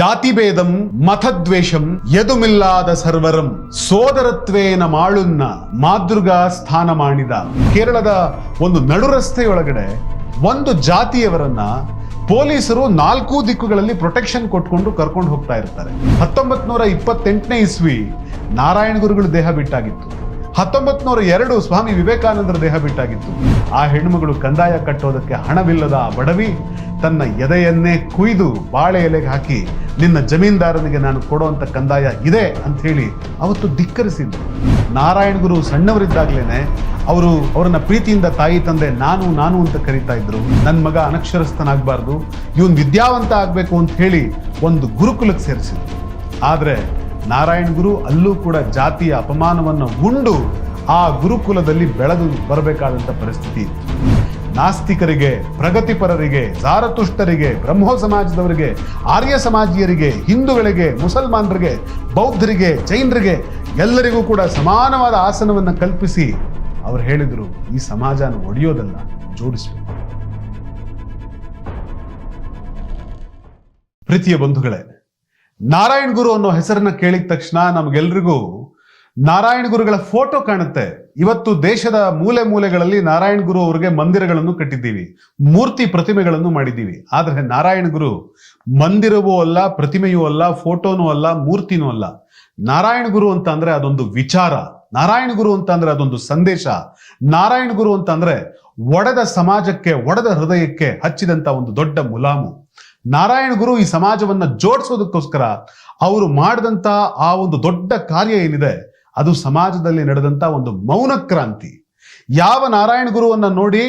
ಜಾತಿಭೇದಂ, ಮತದ್ವೇಷಂ, ಯದುಮಿಲ್ಲಾದ ಸರ್ವರಂ. ಸೋದರತ್ವೇನ ಮಾಳುನ್ನ ಮಾದುರ್ಗಾ ಸ್ಥಾನ ಮಾಡಿದ ಕೇರಳದ ಒಂದು ನಡು ರಸ್ತೆಯೊಳಗಡೆ ಒಂದು ಜಾತಿಯವರನ್ನ ಪೊಲೀಸರು ನಾಲ್ಕು ದಿಕ್ಕುಗಳಲ್ಲಿ ಪ್ರೊಟೆಕ್ಷನ್ ಕೊಟ್ಕೊಂಡು ಕರ್ಕೊಂಡು ಹೋಗ್ತಾ ಇರ್ತಾರೆ. ಹತ್ತೊಂಬತ್ ನೂರ ಇಪ್ಪತ್ತೆಂಟನೇ ಇಸ್ವಿ ನಾರಾಯಣ ಗುರುಗಳು ದೇಹ ಬಿಟ್ಟಾಗಿತ್ತು. ಹತ್ತೊಂಬತ್ ನೂರ ಎರಡು ಸ್ವಾಮಿ ವಿವೇಕಾನಂದರ ದೇಹ ಬಿಟ್ಟಾಗಿತ್ತು. ಆ ಹೆಣ್ಮಗಳು ಕಂದಾಯ ಕಟ್ಟೋದಕ್ಕೆ ಹಣವಿಲ್ಲದ ಬಡವಿ ತನ್ನ ಎದೆಯನ್ನೇ ಕುಯ್ದು ಬಾಳೆ ಎಲೆಗೆ ಹಾಕಿ, ನಿನ್ನ ಜಮೀನ್ದಾರನಿಗೆ ನಾನು ಕೊಡುವಂತ ಕಂದಾಯ ಇದೆ ಅಂತ ಹೇಳಿ ಅವತ್ತು ಧಿಕ್ಕರಿಸಿದ್ರು ನಾರಾಯಣ ಗುರು ಸಣ್ಣವರಿದ್ದಾಗ್ಲೇನೆ ಅವರು ಅವರನ್ನ ಪ್ರೀತಿಯಿಂದ ತಾಯಿ ತಂದೆ ನಾನು ನಾನು ಅಂತ ಕರೀತಾ ಇದ್ರು. ನನ್ನ ಮಗ ಅನಕ್ಷರಸ್ಥನಾಗಬಾರ್ದು, ಇವನ್ ವಿದ್ಯಾವಂತ ಆಗಬೇಕು ಅಂತ ಹೇಳಿ ಒಂದು ಗುರುಕುಲಕ್ಕೆ ಸೇರಿಸಿದ್ರು. ಆದ್ರೆ ನಾರಾಯಣ ಗುರು ಅಲ್ಲೂ ಕೂಡ ಜಾತಿಯ ಅಪಮಾನವನ್ನು ಉಂಡು ಆ ಗುರುಕುಲದಲ್ಲಿ ಬೆಳೆದು ಬರಬೇಕಾದಂಥ ಪರಿಸ್ಥಿತಿ ನಾಸ್ತಿಕರಿಗೆ, ಪ್ರಗತಿಪರರಿಗೆ ಜಾರತುಷ್ಟರಿಗೆ ಬ್ರಹ್ಮೋ ಸಮಾಜದವರಿಗೆ ಆರ್ಯ ಸಮಾಜೀಯರಿಗೆ, ಹಿಂದೂಗಳಿಗೆ, ಮುಸಲ್ಮಾನರಿಗೆ, ಬೌದ್ಧರಿಗೆ, ಜೈನರಿಗೆ ಎಲ್ಲರಿಗೂ ಕೂಡ ಸಮಾನವಾದ ಆಸನವನ್ನು ಕಲ್ಪಿಸಿ ಅವರು ಹೇಳಿದರು, ಈ ಸಮಾಜನ ಒಡೆಯೋದಲ್ಲ, ಜೋಡಿಸಬೇಕು. ಪ್ರೀತಿಯ ಬಂಧುಗಳೇ ನಾರಾಯಣ ಗುರು ಅನ್ನೋ ಹೆಸರನ್ನ ಕೇಳಿದ ತಕ್ಷಣ ನಮ್ಗೆಲ್ರಿಗೂ ನಾರಾಯಣ ಗುರುಗಳ ಫೋಟೋ ಕಾಣುತ್ತೆ. ಇವತ್ತು ದೇಶದ ಮೂಲೆ ಮೂಲೆಗಳಲ್ಲಿ ನಾರಾಯಣ ಗುರು ಅವರಿಗೆ ಮಂದಿರಗಳನ್ನು ಕಟ್ಟಿದ್ದೀವಿ. ಮೂರ್ತಿ ಪ್ರತಿಮೆಗಳನ್ನು ಮಾಡಿದ್ದೀವಿ. ಆದ್ರೆ ನಾರಾಯಣ ಗುರು ಮಂದಿರವೂ ಅಲ್ಲ, ಪ್ರತಿಮೆಯೂ ಅಲ್ಲ, ಫೋಟೋನೂ ಅಲ್ಲ, ಮೂರ್ತಿನೂ ಅಲ್ಲ. ನಾರಾಯಣ ಗುರು ಅಂತ ಅಂದ್ರೆ ಅದೊಂದು ವಿಚಾರ. ನಾರಾಯಣ ಗುರು ಅಂತ ಅಂದ್ರೆ ಅದೊಂದು ಸಂದೇಶ. ನಾರಾಯಣ ಗುರು ಅಂತ ಅಂದ್ರೆ ಒಡೆದ ಸಮಾಜಕ್ಕೆ, ಒಡೆದ ಹೃದಯಕ್ಕೆ ಹಚ್ಚಿದಂತ ಒಂದು ದೊಡ್ಡ ಮುಲಾಮು. ನಾರಾಯಣ ಗುರು ಈ ಸಮಾಜವನ್ನ ಜೋಡಿಸೋದಕ್ಕೋಸ್ಕರ ಅವರು ಮಾಡಿದಂತ ಆ ಒಂದು ದೊಡ್ಡ ಕಾರ್ಯ ಏನಿದೆ, ಅದು ಸಮಾಜದಲ್ಲಿ ನಡೆದಂತ ಒಂದು ಮೌನ ಕ್ರಾಂತಿ. ಯಾವ ನಾರಾಯಣ ಗುರುವನ್ನ ನೋಡಿ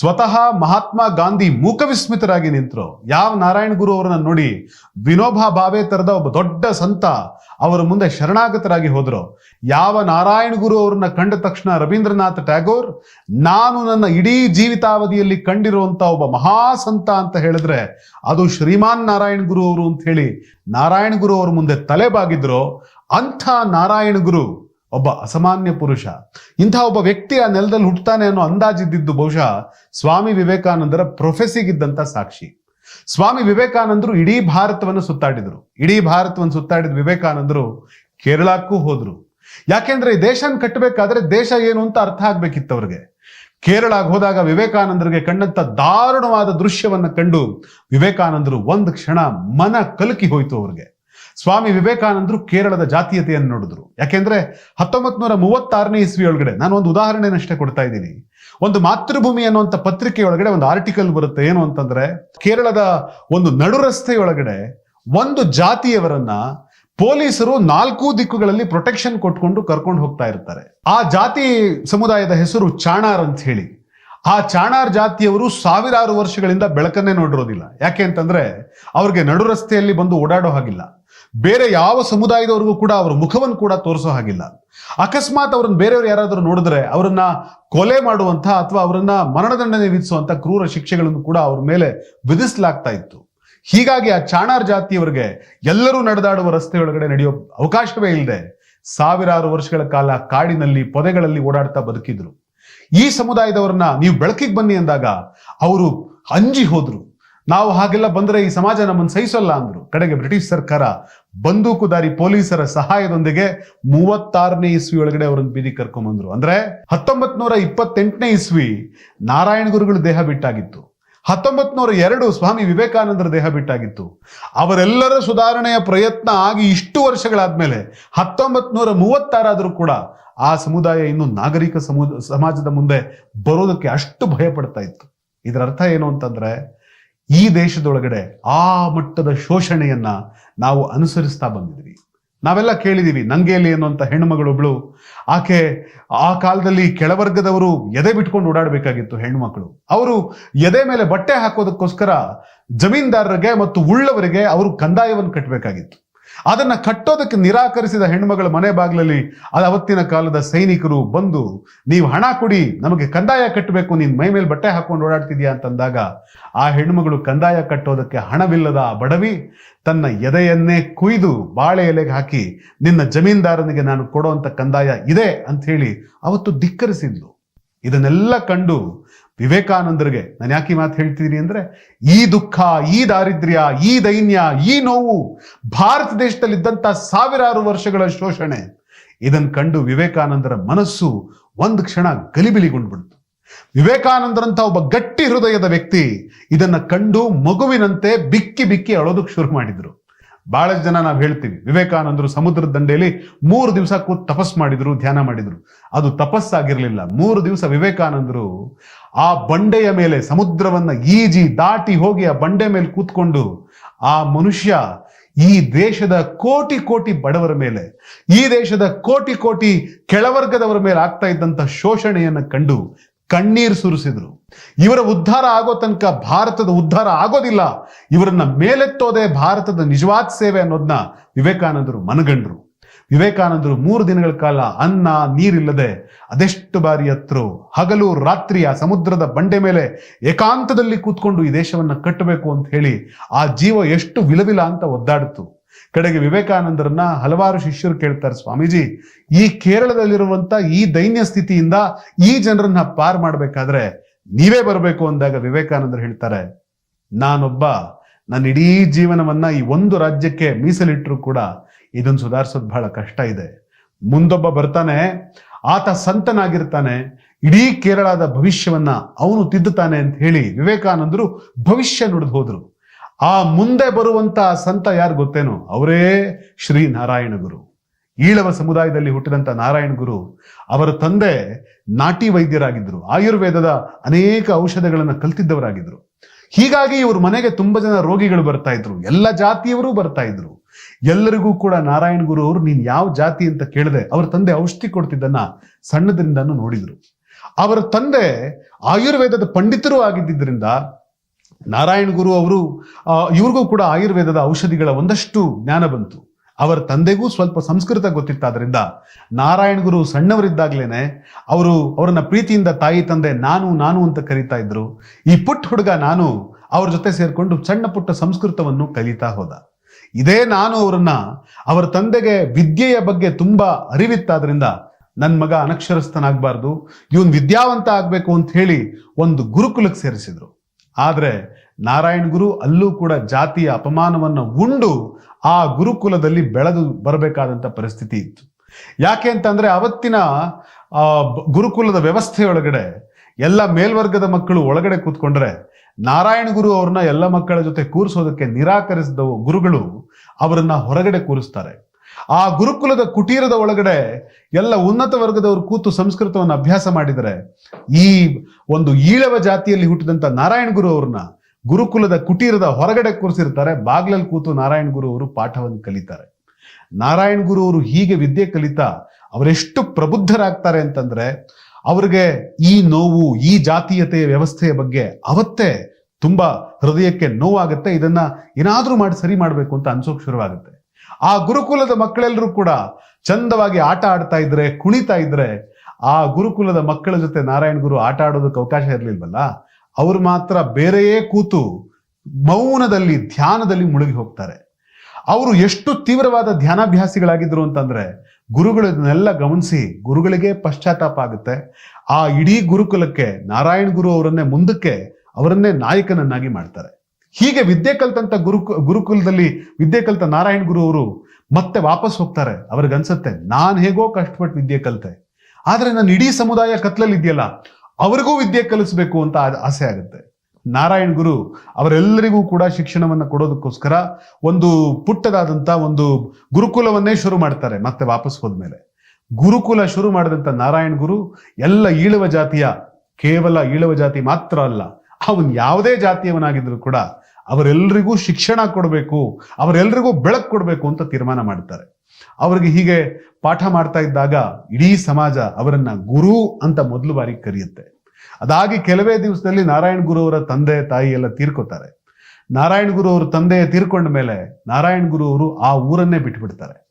ಸ್ವತಃ ಮಹಾತ್ಮ ಗಾಂಧಿ ಮೂಕವಿಸ್ಮಿತರಾಗಿ ನಿಂತರು? ಯಾವ ನಾರಾಯಣ ಗುರು ಅವರನ್ನ ನೋಡಿ ವಿನೋಬಾ ಭಾವೆ ತರದ ಒಬ್ಬ ದೊಡ್ಡ ಸಂತ ಅವರ ಮುಂದೆ ಶರಣಾಗತರಾಗಿ ಹೋದ್ರು? ಯಾವ ನಾರಾಯಣ ಗುರು ಅವರನ್ನ ಕಂಡ ತಕ್ಷಣ ರವೀಂದ್ರನಾಥ್ ಟ್ಯಾಗೋರ್, ನಾನು ನನ್ನ ಇಡೀ ಜೀವಿತಾವಧಿಯಲ್ಲಿ ಕಂಡಿರುವಂತ ಒಬ್ಬ ಮಹಾಸಂತ ಅಂತ ಹೇಳಿದ್ರೆ ಅದು ಶ್ರೀಮಾನ್ ನಾರಾಯಣ ಗುರು ಅವರು ಅಂತ ಹೇಳಿ ನಾರಾಯಣ ಗುರು ಅವ್ರ ಮುಂದೆ ತಲೆ ಬಾಗಿದ್ರು. ಅಂಥ ನಾರಾಯಣ ಗುರು ಒಬ್ಬ ಅಸಾಮಾನ್ಯ ಪುರುಷ. ಇಂಥ ಒಬ್ಬ ವ್ಯಕ್ತಿ ಆ ನೆಲದಲ್ಲಿ ಹುಟ್ಟುತ್ತಾನೆ ಅನ್ನೋ ಅಂದಾಜಿದ್ದಿದ್ದು ಬಹುಶಃ ಸ್ವಾಮಿ ವಿವೇಕಾನಂದರ ಪ್ರೊಫೆಸಿಗಿದ್ದಂತ ಸಾಕ್ಷಿ. ಸ್ವಾಮಿ ವಿವೇಕಾನಂದರು ಇಡೀ ಭಾರತವನ್ನು ಸುತ್ತಾಡಿದರು. ಇಡೀ ಭಾರತವನ್ನು ಸುತ್ತಾಡಿದ ವಿವೇಕಾನಂದರು ಕೇರಳಕ್ಕೂ ಹೋದ್ರು. ಯಾಕೆಂದ್ರೆ ಈ ದೇಶನ ಕಟ್ಟಬೇಕಾದ್ರೆ ದೇಶ ಏನು ಅಂತ ಅರ್ಥ ಆಗ್ಬೇಕಿತ್ತು ಅವ್ರಿಗೆ ಕೇರಳಕ್ಕೆ ಹೋದಾಗ ವಿವೇಕಾನಂದರಿಗೆ ಕಂಡಂತ ದಾರುಣವಾದ ದೃಶ್ಯವನ್ನ ಕಂಡು ವಿವೇಕಾನಂದರು ಒಂದು ಕ್ಷಣ ಮನ ಕಲಕಿ ಹೋಯ್ತು ಅವ್ರಿಗೆ. ಸ್ವಾಮಿ ವಿವೇಕಾನಂದರು ಕೇರಳದ ಜಾತೀಯತೆಯನ್ನು ನೋಡಿದ್ರು. ಯಾಕೆಂದ್ರೆ ಹತ್ತೊಂಬತ್ ನೂರ ಮೂವತ್ತಾರನೇ ಇಸ್ವಿ ಒಳಗಡೆ ನಾನು ಒಂದು ಉದಾಹರಣೆನಷ್ಟೇ ಕೊಡ್ತಾ ಇದ್ದೀನಿ. ಒಂದು ಮಾತೃಭೂಮಿ ಅನ್ನುವಂಥ ಪತ್ರಿಕೆ ಒಳಗಡೆ ಒಂದು ಆರ್ಟಿಕಲ್ ಬರುತ್ತೆ ಏನು ಅಂತಂದ್ರೆ, ಕೇರಳದ ಒಂದು ನಡು ರಸ್ತೆಯೊಳಗಡೆ ಒಂದು ಜಾತಿಯವರನ್ನ ಪೊಲೀಸರು ನಾಲ್ಕು ದಿಕ್ಕುಗಳಲ್ಲಿ ಪ್ರೊಟೆಕ್ಷನ್ ಕೊಟ್ಕೊಂಡು ಕರ್ಕೊಂಡು ಹೋಗ್ತಾ ಇರ್ತಾರೆ. ಆ ಜಾತಿ ಸಮುದಾಯದ ಹೆಸರು ಚಾಣಾರ್ ಅಂತ ಹೇಳಿ. ಆ ಚಾಣಾರ್ ಜಾತಿಯವರು ಸಾವಿರಾರು ವರ್ಷಗಳಿಂದ ಬೆಳಕನ್ನೇ ನೋಡಿರೋದಿಲ್ಲ. ಯಾಕೆ ಅಂತಂದ್ರೆ, ಅವ್ರಿಗೆ ನಡು ರಸ್ತೆಯಲ್ಲಿ ಬಂದು ಓಡಾಡೋ ಹಾಗಿಲ್ಲ. ಬೇರೆ ಯಾವ ಸಮುದಾಯದವರಿಗೂ ಕೂಡ ಅವರ ಮುಖವನ್ನು ಕೂಡ ತೋರಿಸೋ ಹಾಗಿಲ್ಲ. ಅಕಸ್ಮಾತ್ ಅವ್ರನ್ನ ಬೇರೆಯವರು ಯಾರಾದರೂ ನೋಡಿದ್ರೆ ಅವರನ್ನ ಕೊಲೆ ಮಾಡುವಂತ ಅಥವಾ ಅವರನ್ನ ಮರಣದಂಡನೆ ವಿಧಿಸುವಂತ ಕ್ರೂರ ಶಿಕ್ಷೆಗಳನ್ನು ಕೂಡ ಅವ್ರ ಮೇಲೆ ವಿಧಿಸಲಾಗ್ತಾ ಇತ್ತು. ಹೀಗಾಗಿ ಆ ಚಾಣಾರ್ ಜಾತಿಯವರಿಗೆ ಎಲ್ಲರೂ ನಡೆದಾಡುವ ರಸ್ತೆಯೊಳಗಡೆ ನಡೆಯೋ ಅವಕಾಶವೇ ಇಲ್ಲದೆ ಸಾವಿರಾರು ವರ್ಷಗಳ ಕಾಲ ಕಾಡಿನಲ್ಲಿ ಪೊದೆಗಳಲ್ಲಿ ಓಡಾಡ್ತಾ ಬದುಕಿದ್ರು. ಈ ಸಮುದಾಯದವರನ್ನ ನೀವು ಬೆಳಕಿಗೆ ಬನ್ನಿ ಅಂದಾಗ ಅವರು ಅಂಜಿ ಹೋದ್ರು. ನಾವು ಹಾಗೆಲ್ಲ ಬಂದ್ರೆ ಈ ಸಮಾಜ ನಮ್ಮನ್ನು ಸಹಿಸಲ್ಲ ಅಂದ್ರು. ಕಡೆಗೆ ಬ್ರಿಟಿಷ್ ಸರ್ಕಾರ ಬಂದೂಕುದಾರಿ ಪೊಲೀಸರ ಸಹಾಯದೊಂದಿಗೆ ಮೂವತ್ತಾರನೇ ಇಸ್ವಿ ಒಳಗಡೆ ಅವರನ್ನು ಬೀದಿ ಕರ್ಕೊಂಬಂದ್ರು ಅಂದ್ರೆ ಹತ್ತೊಂಬತ್ ನೂರ ಇಪ್ಪತ್ತೆಂಟನೇ ಇಸ್ವಿ ನಾರಾಯಣ ಗುರುಗಳು ದೇಹ ಬಿಟ್ಟಾಗಿತ್ತು. ಹತ್ತೊಂಬತ್ ನೂರ ಎರಡು ಸ್ವಾಮಿ ವಿವೇಕಾನಂದರ ದೇಹ ಬಿಟ್ಟಾಗಿತ್ತು. ಅವರೆಲ್ಲರ ಸುಧಾರಣೆಯ ಪ್ರಯತ್ನ ಆಗಿ ಇಷ್ಟು ವರ್ಷಗಳಾದ್ಮೇಲೆ ಹತ್ತೊಂಬತ್ ನೂರ ಮೂವತ್ತಾರಾದರೂ ಕೂಡ ಆ ಸಮುದಾಯ ಇನ್ನು ನಾಗರಿಕ ಸಮುದ ಸಮಾಜದ ಮುಂದೆ ಬರೋದಕ್ಕೆ ಅಷ್ಟು ಭಯ ಪಡ್ತಾ ಇತ್ತು. ಇದರ ಅರ್ಥ ಏನು ಅಂತಂದ್ರೆ ಈ ದೇಶದೊಳಗಡೆ ಆ ಮಟ್ಟದ ಶೋಷಣೆಯನ್ನ ನಾವು ಅನುಸರಿಸ್ತಾ ಬಂದಿದ್ವಿ. ನಾವೆಲ್ಲ ಕೇಳಿದೀವಿ, ನಂಗೇಲಿ ಅನ್ನುವಂಥ ಹೆಣ್ಣುಮಗಳೊಬ್ಳು, ಆಕೆ ಆ ಕಾಲದಲ್ಲಿ ಕೆಳವರ್ಗದವರು ಎದೆ ಬಿಟ್ಕೊಂಡು ಓಡಾಡಬೇಕಾಗಿತ್ತು ಹೆಣ್ಮಕ್ಳು ಅವರು ಎದೆ ಮೇಲೆ ಬಟ್ಟೆ ಹಾಕೋದಕ್ಕೋಸ್ಕರ ಜಮೀನ್ದಾರರಿಗೆ ಮತ್ತು ಉಳ್ಳವರಿಗೆ ಅವರು ಕಂದಾಯವನ್ನು ಕಟ್ಟಬೇಕಾಗಿತ್ತು ಅದನ್ನ ಕಟ್ಟೋದಕ್ಕೆ ನಿರಾಕರಿಸಿದ ಹೆಣ್ಮಗಳ ಮನೆ ಬಾಗಿಲಲ್ಲಿ ಅದು ಅವತ್ತಿನ ಕಾಲದ ಸೈನಿಕರು ಬಂದು, ನೀವು ಹಣ ಕೊಡಿ, ನಮಗೆ ಕಂದಾಯ ಕಟ್ಟಬೇಕು ನೀನು ಮೈ ಮೇಲೆ ಬಟ್ಟೆ ಹಾಕೊಂಡು ಓಡಾಡ್ತಿದ್ಯಾ? ಅಂತಂದಾಗ, ಆ ಹೆಣ್ಮಗಳು ಕಂದಾಯ ಕಟ್ಟೋದಕ್ಕೆ ಹಣವಿಲ್ಲದ ಬಡವಿ ತನ್ನ ಎದೆಯನ್ನೇ ಕುಯ್ದು ಬಾಳೆ ಎಲೆಗೆ ಹಾಕಿ, ನಿನ್ನ ಜಮೀನ್ದಾರನಿಗೆ ನಾನು ಕೊಡುವಂತ ಕಂದಾಯ ಇದೆ ಅಂತ ಹೇಳಿ ಅವತ್ತು ಧಿಕ್ಕರಿಸಿದ್ಲು. ಇದನ್ನೆಲ್ಲ ಕಂಡು ವಿವೇಕಾನಂದರಿಗೆ ನಾನು ಯಾಕೆ ಮಾತು ಹೇಳ್ತಿದ್ದೀನಿ ಅಂದ್ರೆ, ಈ ದುಃಖ, ಈ ದಾರಿದ್ರ್ಯ, ಈ ದೈನ್ಯ, ಈ ನೋವು ಭಾರತ ದೇಶದಲ್ಲಿ ಇದ್ದಂಥ ಸಾವಿರಾರು ವರ್ಷಗಳ ಶೋಷಣೆ ಇದನ್ನು ಕಂಡು ವಿವೇಕಾನಂದರ ಮನಸ್ಸು ಒಂದು ಕ್ಷಣ ಗಲಿಬಿಲಿಗೊಂಡ್ಬಿಡ್ತು. ವಿವೇಕಾನಂದರಂತ ಒಬ್ಬ ಗಟ್ಟಿ ಹೃದಯದ ವ್ಯಕ್ತಿ ಇದನ್ನ ಕಂಡು ಮಗುವಿನಂತೆ ಬಿಕ್ಕಿ ಬಿಕ್ಕಿ ಅಳೋದಕ್ಕೆ ಶುರು ಮಾಡಿದ್ರು. ಬಹಳಷ್ಟು ಜನ ನಾವು ಹೇಳ್ತೀವಿ. ವಿವೇಕಾನಂದರು ಸಮುದ್ರದ ದಂಡೆಯಲ್ಲಿ ಮೂರು ದಿವಸ ಕೂತ್ ತಪಸ್ ಮಾಡಿದ್ರು, ಧ್ಯಾನ ಮಾಡಿದ್ರು. ಅದು ತಪಸ್ಸಾಗಿರ್ಲಿಲ್ಲ. ಮೂರು ದಿವಸ ವಿವೇಕಾನಂದರು ಆ ಬಂಡೆಯ ಮೇಲೆ, ಸಮುದ್ರವನ್ನ ಈಜಿ ದಾಟಿ ಹೋಗಿ ಆ ಬಂಡೆ ಮೇಲೆ ಕೂತ್ಕೊಂಡು ಆ ಮನುಷ್ಯ ಈ ದೇಶದ ಕೋಟಿ ಕೋಟಿ ಬಡವರ ಮೇಲೆ, ಈ ದೇಶದ ಕೋಟಿ ಕೋಟಿ ಕೆಳವರ್ಗದವರ ಮೇಲೆ ಆಗ್ತಾ ಇದ್ದಂತ ಶೋಷಣೆಯನ್ನು ಕಂಡು ಕಣ್ಣೀರು ಸುರಿಸಿದ್ರು. ಇವರ ಉದ್ಧಾರ ಆಗೋ ತನಕ ಭಾರತದ ಉದ್ಧಾರ ಆಗೋದಿಲ್ಲ. ಇವರನ್ನ ಮೇಲೆತ್ತೋದೆ ಭಾರತದ ನಿಜವಾದ ಸೇವೆ ಅನ್ನೋದನ್ನ ವಿವೇಕಾನಂದರು ಮನಗಂಡ್ರು. ವಿವೇಕಾನಂದರು ಮೂರು ದಿನಗಳ ಕಾಲ ಅನ್ನ, ನೀರಿಲ್ಲದೆ ಅದೆಷ್ಟು ಬಾರಿ ಹತ್ರು ಹಗಲು, ರಾತ್ರಿ ಆ ಸಮುದ್ರದ ಬಂಡೆ ಮೇಲೆ ಏಕಾಂತದಲ್ಲಿ ಕೂತ್ಕೊಂಡು ಈ ದೇಶವನ್ನ ಕಟ್ಟಬೇಕು ಅಂತ ಹೇಳಿ ಆ ಜೀವ ಎಷ್ಟು ವಿಲವಿಲ ಅಂತ ಒದ್ದಾಡಿತು. ಕಡೆಗೆ ವಿವೇಕಾನಂದರನ್ನ ಹಲವಾರು ಶಿಷ್ಯರು ಕೇಳ್ತಾರೆ ಸ್ವಾಮೀಜಿ, ಈ ಕೇರಳದಲ್ಲಿರುವಂತ ಈ ದೈನ್ಯ ಸ್ಥಿತಿಯಿಂದ ಈ ಜನರನ್ನ ಪಾರ್ ಮಾಡಬೇಕಾದ್ರೆ ನೀವೇ ಬರಬೇಕು ಅಂದಾಗ ವಿವೇಕಾನಂದರು ಹೇಳ್ತಾರೆ, ನಾನೊಬ್ಬ ನನ್ನ ಇಡೀ ಜೀವನವನ್ನ ಈ ಒಂದು ರಾಜ್ಯಕ್ಕೆ ಮೀಸಲಿಟ್ಟರು ಕೂಡ ಇದನ್ನು ಸುಧಾರಿಸೋದು ಬಹಳ ಕಷ್ಟ ಇದೆ. ಮುಂದೊಬ್ಬ ಬರ್ತಾನೆ, ಆತ ಸಂತನಾಗಿರ್ತಾನೆ, ಇಡೀ ಕೇರಳದ ಭವಿಷ್ಯವನ್ನ ಅವನು ತಿದ್ದುತ್ತಾನೆ ಅಂತ ಹೇಳಿ ವಿವೇಕಾನಂದರು ಭವಿಷ್ಯ ನುಡಿದು ಹೋದ್ರು. ಆ ಮುಂದೆ ಬರುವಂತ ಸಂತ ಯಾರು ಗೊತ್ತೇನೋ? ಅವರೇ ಶ್ರೀ ನಾರಾಯಣ ಗುರು. ಈಳವ ಸಮುದಾಯದಲ್ಲಿ ಹುಟ್ಟಿದಂತ ನಾರಾಯಣ ಗುರು, ಅವರ ತಂದೆ ನಾಟಿ ವೈದ್ಯರಾಗಿದ್ದರು ಆಯುರ್ವೇದದ ಅನೇಕ ಔಷಧಗಳನ್ನು ಕಲ್ತಿದ್ದವರಾಗಿದ್ದರು ಹೀಗಾಗಿ ಇವ್ರ ಮನೆಗೆ ತುಂಬಾ ಜನ ರೋಗಿಗಳು ಬರ್ತಾ ಇದ್ರು. ಎಲ್ಲ ಜಾತಿಯವರು ಬರ್ತಾ ಇದ್ರು. ಎಲ್ಲರಿಗೂ ಕೂಡ ನಾರಾಯಣ ಗುರು ಅವರು, ನೀನ್ ಯಾವ ಜಾತಿ ಅಂತ ಕೇಳದೆ, ಅವ್ರ ತಂದೆ ಔಷಧಿ ಕೊಡ್ತಿದ್ದನ್ನ ಸಣ್ಣದ್ರಿಂದಾನು ನೋಡಿದ್ರು. ಅವರ ತಂದೆ ಆಯುರ್ವೇದದ ಪಂಡಿತರು ಆಗಿದ್ದರಿಂದ ನಾರಾಯಣ ಗುರು ಅವರು ಇವ್ರಿಗೂ ಕೂಡ ಆಯುರ್ವೇದದ ಔಷಧಿಗಳ ಒಂದಷ್ಟು ಜ್ಞಾನ ಬಂತು. ಅವರ ತಂದೆಗೂ ಸ್ವಲ್ಪ ಸಂಸ್ಕೃತ ಗೊತ್ತಿತ್ತಾದ್ರಿಂದ ನಾರಾಯಣ ಗುರು ಸಣ್ಣವರಿದ್ದಾಗ್ಲೇನೆ ಅವರು ಅವರನ್ನ ಪ್ರೀತಿಯಿಂದ ತಾಯಿ ತಂದೆ ನಾನು ನಾನು ಅಂತ ಕರೀತಾ ಇದ್ರು. ಈ ಪುಟ್ಟ ಹುಡುಗ ನಾನು, ಅವ್ರ ಜೊತೆ ಸೇರ್ಕೊಂಡು ಸಣ್ಣ ಪುಟ್ಟ ಸಂಸ್ಕೃತವನ್ನು ಕಲಿತಾ ಹೋದ. ಇದೇ ನಾನು ಅವರನ್ನ ಅವರ ತಂದೆಗೆ ವಿದ್ಯೆಯ ಬಗ್ಗೆ ತುಂಬಾ ಅರಿವಿತ್ತಾದ್ರಿಂದ ನನ್ನ ಮಗ ಅನಕ್ಷರಸ್ಥನಾಗಬಾರ್ದು, ಇವನ್ ವಿದ್ಯಾವಂತ ಆಗ್ಬೇಕು ಅಂತ ಹೇಳಿ ಒಂದು ಗುರುಕುಲಕ್ಕೆ ಸೇರಿಸಿದ್ರು. ಆದ್ರೆ ನಾರಾಯಣ್ ಗುರು ಅಲ್ಲೂ ಕೂಡ ಜಾತಿಯ ಅಪಮಾನವನ್ನ ಉಂಡು ಆ ಗುರುಕುಲದಲ್ಲಿ ಬೆಳೆದು ಬರಬೇಕಾದಂಥ ಪರಿಸ್ಥಿತಿ ಇತ್ತು. ಯಾಕೆ ಅಂತಂದ್ರೆ ಅವತ್ತಿನ ಗುರುಕುಲದ ವ್ಯವಸ್ಥೆಯೊಳಗಡೆ ಎಲ್ಲ ಮೇಲ್ವರ್ಗದ ಮಕ್ಕಳು ಒಳಗಡೆ ಕೂತ್ಕೊಂಡ್ರೆ ನಾರಾಯಣ ಗುರು ಅವ್ರನ್ನ ಎಲ್ಲ ಮಕ್ಕಳ ಜೊತೆ ಕೂರಿಸೋದಕ್ಕೆ ನಿರಾಕರಿಸಿದ ಗುರುಗಳು ಅವರನ್ನ ಹೊರಗಡೆ ಕೂರಿಸ್ತಾರೆ. ಆ ಗುರುಕುಲದ ಕುಟೀರದ ಒಳಗಡೆ ಎಲ್ಲ ಉನ್ನತ ವರ್ಗದವರು ಕೂತು ಸಂಸ್ಕೃತವನ್ನು ಅಭ್ಯಾಸ ಮಾಡಿದರೆ, ಈ ಒಂದು ಈಳವ ಜಾತಿಯಲ್ಲಿ ಹುಟ್ಟಿದಂತ ನಾರಾಯಣ ಗುರು ಅವ್ರನ್ನ ಗುರುಕುಲದ ಕುಟೀರದ ಹೊರಗಡೆ ಕೂರಿಸಿರ್ತಾರೆ. ಬಾಗ್ಲಲ್ಲಿ ಕೂತು ನಾರಾಯಣ ಗುರು ಅವರು ಪಾಠವನ್ನು ಕಲಿತಾರೆ. ನಾರಾಯಣ ಗುರು ಅವರು ಹೀಗೆ ವಿದ್ಯೆ ಕಲಿತಾ ಅವರೆಷ್ಟು ಪ್ರಬುದ್ಧರಾಗ್ತಾರೆ ಅಂತಂದ್ರೆ, ಅವ್ರಿಗೆ ಈ ನೋವು, ಈ ಜಾತೀಯತೆಯ ವ್ಯವಸ್ಥೆಯ ಬಗ್ಗೆ ಅವತ್ತೇ ತುಂಬಾ ಹೃದಯಕ್ಕೆ ನೋವಾಗುತ್ತೆ. ಇದನ್ನ ಏನಾದ್ರೂ ಮಾಡಿ ಸರಿ ಮಾಡಬೇಕು ಅಂತ ಅನ್ಸೋಕ್ ಶುರುವಾಗುತ್ತೆ. ಆ ಗುರುಕುಲದ ಮಕ್ಕಳೆಲ್ಲರೂ ಕೂಡ ಚಂದವಾಗಿ ಆಟ ಆಡ್ತಾ ಇದ್ರೆ, ಕುಣಿತಾ ಇದ್ರೆ, ಆ ಗುರುಕುಲದ ಮಕ್ಕಳ ಜೊತೆ ನಾರಾಯಣ ಗುರು ಆಟ ಆಡೋದಕ್ಕೆ ಅವಕಾಶ ಇರಲಿಲ್ವಲ್ಲ? ಅವ್ರು ಮಾತ್ರ ಬೇರೆಯೇ ಕೂತು ಮೌನದಲ್ಲಿ, ಧ್ಯಾನದಲ್ಲಿ ಮುಳುಗಿ ಹೋಗ್ತಾರೆ. ಅವರು ಎಷ್ಟು ತೀವ್ರವಾದ ಧ್ಯಾನಾಭ್ಯಾಸಿಗಳಾಗಿದ್ರು ಅಂತಂದ್ರೆ ಗುರುಗಳನ್ನೆಲ್ಲ ಗಮನಿಸಿ ಗುರುಗಳಿಗೆ ಪಶ್ಚಾತ್ತಾಪ ಆಗುತ್ತೆ. ಆ ಇಡೀ ಗುರುಕುಲಕ್ಕೆ ನಾರಾಯಣ ಗುರು ಅವರನ್ನೇ ಮುಂದಕ್ಕೆ ಅವರನ್ನೇ ನಾಯಕನನ್ನಾಗಿ ಮಾಡ್ತಾರೆ. ಹೀಗೆ ವಿದ್ಯೆ ಕಲ್ತಂತ ಗುರು ಗುರುಕುಲದಲ್ಲಿ ವಿದ್ಯೆ ಕಲ್ತ ನಾರಾಯಣ ಗುರು ಅವರು ಮತ್ತೆ ವಾಪಸ್ ಹೋಗ್ತಾರೆ. ಅವ್ರಿಗನ್ಸತ್ತೆ ನಾನ್ ಹೇಗೋ ಕಷ್ಟಪಟ್ಟು ವಿದ್ಯೆ ಕಲ್ತೆ. ಆದ್ರೆ ನನ್ನ ಇಡೀ ಸಮುದಾಯ ಕತ್ಲಲ್ಲಿ ಇದೆಯಲ್ಲ, ಅವ್ರಿಗೂ ವಿದ್ಯೆ ಕಲಿಸ್ಬೇಕು ಅಂತ ಆಸೆ ಆಗುತ್ತೆ. ನಾರಾಯಣ್ ಗುರು ಅವರೆಲ್ಲರಿಗೂ ಕೂಡ ಶಿಕ್ಷಣವನ್ನು ಕೊಡೋದಕ್ಕೋಸ್ಕರ ಒಂದು ಪುಟ್ಟದಾದಂತ ಒಂದು ಗುರುಕುಲವನ್ನೇ ಶುರು ಮಾಡ್ತಾರೆ ಮತ್ತೆ ವಾಪಸ್ ಹೋದ್ಮೇಲೆ. ಗುರುಕುಲ ಶುರು ಮಾಡಿದಂತ ನಾರಾಯಣ್ ಗುರು ಎಲ್ಲ ಈಳುವ ಜಾತಿಯ, ಕೇವಲ ಈಳುವ ಜಾತಿ ಮಾತ್ರ ಅಲ್ಲ, ಅವನ್ ಯಾವುದೇ ಜಾತಿಯವನಾಗಿದ್ರು ಕೂಡ ಅವರೆಲ್ಲರಿಗೂ ಶಿಕ್ಷಣ ಕೊಡಬೇಕು ಅವರೆಲ್ಲರಿಗೂ ಬೆಳಕು ಕೊಡಬೇಕು ಅಂತ ತೀರ್ಮಾನ ಮಾಡ್ತಾರೆ ಅವರಿಗೆ ಹೀಗೆ ಪಾಠ ಮಾಡ್ತಾ ಇದ್ದಾಗ ಇಡೀ ಸಮಾಜ ಅವರನ್ನ ಗುರು ಅಂತ ಮೊದಲು ಬಾರಿ ಕರೆಯುತ್ತೆ. ಅದಾಗಿ ಕೆಲವೇ ದಿವಸದಲ್ಲಿ ನಾರಾಯಣ ಗುರು ಅವರ ತಂದೆ, ತಾಯಿ ಎಲ್ಲ ತೀರ್ಕೋತಾರೆ. ನಾರಾಯಣ ಗುರು ಅವ್ರ ತಂದೆ ತೀರ್ಕೊಂಡ ಮೇಲೆ ನಾರಾಯಣ ಗುರು ಅವರು ಆ ಊರನ್ನೇ ಬಿಟ್ಬಿಡ್ತಾರೆ.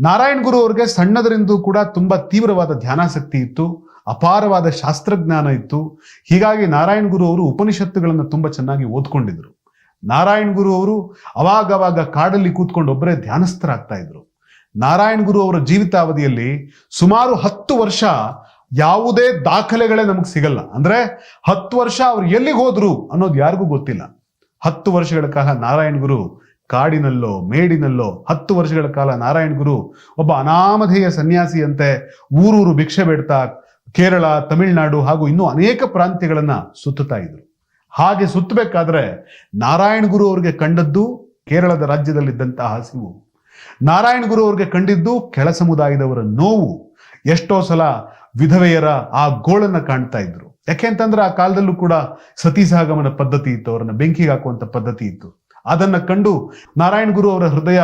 ನಾರಾಯಣ ಗುರು ಅವ್ರಿಗೆ ಸಣ್ಣದರಿಂದ ಕೂಡ ತುಂಬಾ ತೀವ್ರವಾದ ಧ್ಯಾನಾಸಕ್ತಿ ಇತ್ತು, ಅಪಾರವಾದ ಶಾಸ್ತ್ರಜ್ಞಾನ ಇತ್ತು. ಹೀಗಾಗಿ ನಾರಾಯಣ ಗುರು ಅವರು ಉಪನಿಷತ್ತುಗಳನ್ನು ತುಂಬಾ ಚೆನ್ನಾಗಿ ಓದ್ಕೊಂಡಿದ್ರು. ನಾರಾಯಣ ಗುರು ಅವರು ಅವಾಗವಾಗ ಕಾಡಲ್ಲಿ ಕೂತ್ಕೊಂಡು ಒಬ್ಬರೇ ಧ್ಯಾನಸ್ಥರಾಗ್ತಾ ಇದ್ರು. ನಾರಾಯಣ ಗುರು ಅವರ ಜೀವಿತಾವಧಿಯಲ್ಲಿ ಸುಮಾರು ಹತ್ತು ವರ್ಷ ಯಾವುದೇ ದಾಖಲೆಗಳೇ ನಮಗೆ ಸಿಗಲ್ಲ. ಅಂದ್ರೆ ಹತ್ತು ವರ್ಷ ಅವ್ರು ಎಲ್ಲಿಗೆ ಹೋದ್ರು ಅನ್ನೋದು ಯಾರಿಗೂ ಗೊತ್ತಿಲ್ಲ. ಹತ್ತು ವರ್ಷಗಳ ಕಾಲ ನಾರಾಯಣ್ ಗುರು ಕಾಡಿನಲ್ಲೋ, ಮೇಡಿನಲ್ಲೋ, ಹತ್ತು ವರ್ಷಗಳ ಕಾಲ ನಾರಾಯಣ್ ಗುರು ಒಬ್ಬ ಅನಾಮಧೇಯ ಸನ್ಯಾಸಿಯಂತೆ ಊರೂರು ಭಿಕ್ಷೆ ಬೇಡ್ತಾ ಕೇರಳ, ತಮಿಳುನಾಡು ಹಾಗೂ ಇನ್ನೂ ಅನೇಕ ಪ್ರಾಂತ್ಯಗಳನ್ನ ಸುತ್ತುತ್ತಾ ಇದ್ರು. ಹಾಗೆ ಸುತ್ತಬೇಕಾದ್ರೆ ನಾರಾಯಣ ಗುರು ಅವ್ರಿಗೆ ಕಂಡದ್ದು ಕೇರಳದ ರಾಜ್ಯದಲ್ಲಿದ್ದಂತಹ ಹಸಿವು. ನಾರಾಯಣ ಗುರು ಅವ್ರಿಗೆ ಕಂಡಿದ್ದು ಕೆಳ ಸಮುದಾಯದವರ ನೋವು. ಎಷ್ಟೋ ಸಲ ವಿಧವೆಯರ ಆ ಗೋಳನ್ನ ಕಾಣ್ತಾ ಇದ್ರು. ಯಾಕೆ ಅಂತಂದ್ರೆ ಆ ಕಾಲದಲ್ಲೂ ಕೂಡ ಸತಿ ಸಹಗಮನ ಪದ್ಧತಿ ಇತ್ತು, ಅವರನ್ನ ಬೆಂಕಿಗೆ ಹಾಕುವಂತ ಪದ್ಧತಿ ಇತ್ತು. ಅದನ್ನ ಕಂಡು ನಾರಾಯಣ ಗುರು ಅವರ ಹೃದಯ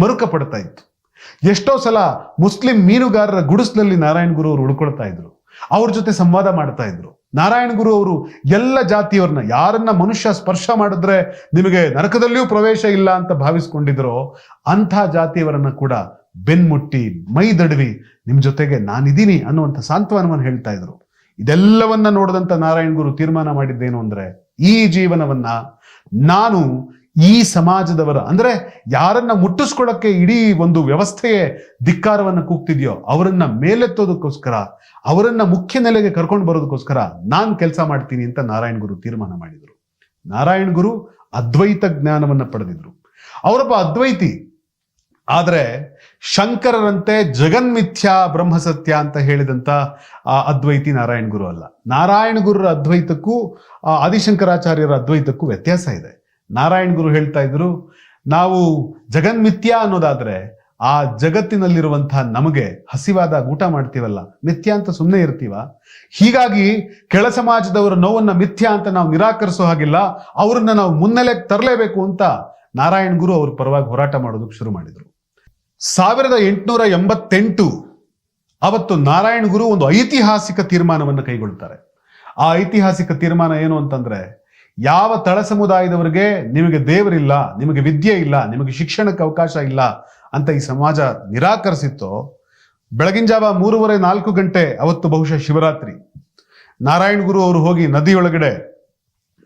ಮರುಕ ಪಡ್ತಾ ಇತ್ತು. ಎಷ್ಟೋ ಸಲ ಮುಸ್ಲಿಂ ಮೀನುಗಾರರ ಗುಡಿಸ್ಲಲ್ಲಿ ನಾರಾಯಣ ಗುರು ಅವರು ಉಳ್ಕೊಳ್ತಾ ಇದ್ರು. ಅವ್ರ ಜೊತೆ ಸಂವಾದ ಮಾಡ್ತಾ ಇದ್ರು. ನಾರಾಯಣ್ ಗುರು ಅವರು ಎಲ್ಲ ಜಾತಿಯವ್ರನ್ನ ಯಾರನ್ನ ಮನುಷ್ಯ ಸ್ಪರ್ಶ ಮಾಡಿದ್ರೆ ನಿಮಗೆ ನರಕದಲ್ಲಿಯೂ ಪ್ರವೇಶ ಇಲ್ಲ ಅಂತ ಭಾವಿಸ್ಕೊಂಡಿದ್ರೋ ಅಂಥ ಜಾತಿಯವರನ್ನ ಕೂಡ ಬೆನ್ಮುಟ್ಟಿ ಮೈದಡವಿ ನಿಮ್ ಜೊತೆಗೆ ನಾನಿದ್ದೀನಿ ಅನ್ನುವಂಥ ಸಾಂತ್ವನವನ್ನು ಹೇಳ್ತಾ ಇದ್ರು. ಇದೆಲ್ಲವನ್ನ ನೋಡಿದಂತ ನಾರಾಯಣ ಗುರು ತೀರ್ಮಾನ ಮಾಡಿದ್ದೇನು ಅಂದ್ರೆ ಈ ಜೀವನವನ್ನ ನಾನು ಈ ಸಮಾಜದವರ, ಅಂದ್ರೆ ಯಾರನ್ನ ಮುಟ್ಟಿಸ್ಕೊಳ್ಳಕ್ಕೆ ಇಡೀ ಒಂದು ವ್ಯವಸ್ಥೆಯೇ ಧಿಕ್ಕಾರವನ್ನು ಕೂಗ್ತಿದೆಯೋ ಅವರನ್ನ ಮೇಲೆತ್ತೋದಕ್ಕೋಸ್ಕರ, ಅವರನ್ನ ಮುಖ್ಯ ನೆಲೆಗೆ ಕರ್ಕೊಂಡು ಬರೋದಕ್ಕೋಸ್ಕರ ನಾನ್ ಕೆಲಸ ಮಾಡ್ತೀನಿ ಅಂತ ನಾರಾಯಣ ಗುರು ತೀರ್ಮಾನ ಮಾಡಿದರು. ನಾರಾಯಣ್ ಗುರು ಅದ್ವೈತ ಜ್ಞಾನವನ್ನ ಪಡೆದಿದ್ರು. ಅವರೊಬ್ಬ ಅದ್ವೈತಿ, ಆದ್ರೆ ಶಂಕರರಂತೆ ಜಗನ್ಮಿಥ್ಯಾ ಬ್ರಹ್ಮಸತ್ಯ ಅಂತ ಹೇಳಿದಂತ ಆ ಅದ್ವೈತಿ ನಾರಾಯಣ್ ಗುರು ಅಲ್ಲ. ನಾರಾಯಣ ಗುರುರ ಅದ್ವೈತಕ್ಕೂ ಆದಿಶಂಕರಾಚಾರ್ಯರ ಅದ್ವೈತಕ್ಕೂ ವ್ಯತ್ಯಾಸ ಇದೆ. ನಾರಾಯಣ್ ಗುರು ಹೇಳ್ತಾ ಇದ್ರು, ನಾವು ಜಗನ್ಮಿಥ್ಯ ಅನ್ನೋದಾದ್ರೆ ಆ ಜಗತ್ತಿನಲ್ಲಿರುವಂತಹ ನಮಗೆ ಹಸಿವಾದಾಗ ಊಟ ಮಾಡ್ತೀವಲ್ಲ, ಮಿಥ್ಯ ಅಂತ ಸುಮ್ಮನೆ ಇರ್ತೀವ? ಹೀಗಾಗಿ ಕೆಳ ಸಮಾಜದವರ ನೋವನ್ನ ಮಿಥ್ಯ ಅಂತ ನಾವು ನಿರಾಕರಿಸೋ ಹಾಗಿಲ್ಲ, ಅವ್ರನ್ನ ನಾವು ಮುನ್ನೆಲೆಗೆ ತರಲೇಬೇಕು ಅಂತ ನಾರಾಯಣ್ ಗುರು ಅವ್ರ ಪರವಾಗಿ ಹೋರಾಟ ಮಾಡೋದಕ್ಕೆ ಶುರು ಮಾಡಿದ್ರು. ಸಾವಿರದ ಎಂಟುನೂರ ಎಂಬತ್ತೆಂಟು ಅವತ್ತು ನಾರಾಯಣ್ ಗುರು ಒಂದು ಐತಿಹಾಸಿಕ ತೀರ್ಮಾನವನ್ನು ಕೈಗೊಳ್ತಾರೆ. ಆ ಐತಿಹಾಸಿಕ ತೀರ್ಮಾನ ಏನು ಅಂತಂದ್ರೆ ಯಾವ ತಳ ಸಮುದಾಯದವರಿಗೆ ನಿಮಗೆ ದೇವರಿಲ್ಲ, ನಿಮಗೆ ವಿದ್ಯೆ ಇಲ್ಲ, ನಿಮಗೆ ಶಿಕ್ಷಣಕ್ಕೆ ಅವಕಾಶ ಇಲ್ಲ ಅಂತ ಈ ಸಮಾಜ ನಿರಾಕರಿಸಿತ್ತೋ, ಬೆಳಗಿನ ಜಾವ ಮೂರುವರೆ ನಾಲ್ಕು ಗಂಟೆ ಅವತ್ತು ಬಹುಶಃ ಶಿವರಾತ್ರಿ. ನಾರಾಯಣ ಗುರು ಅವರು ಹೋಗಿ ನದಿಯೊಳಗಡೆ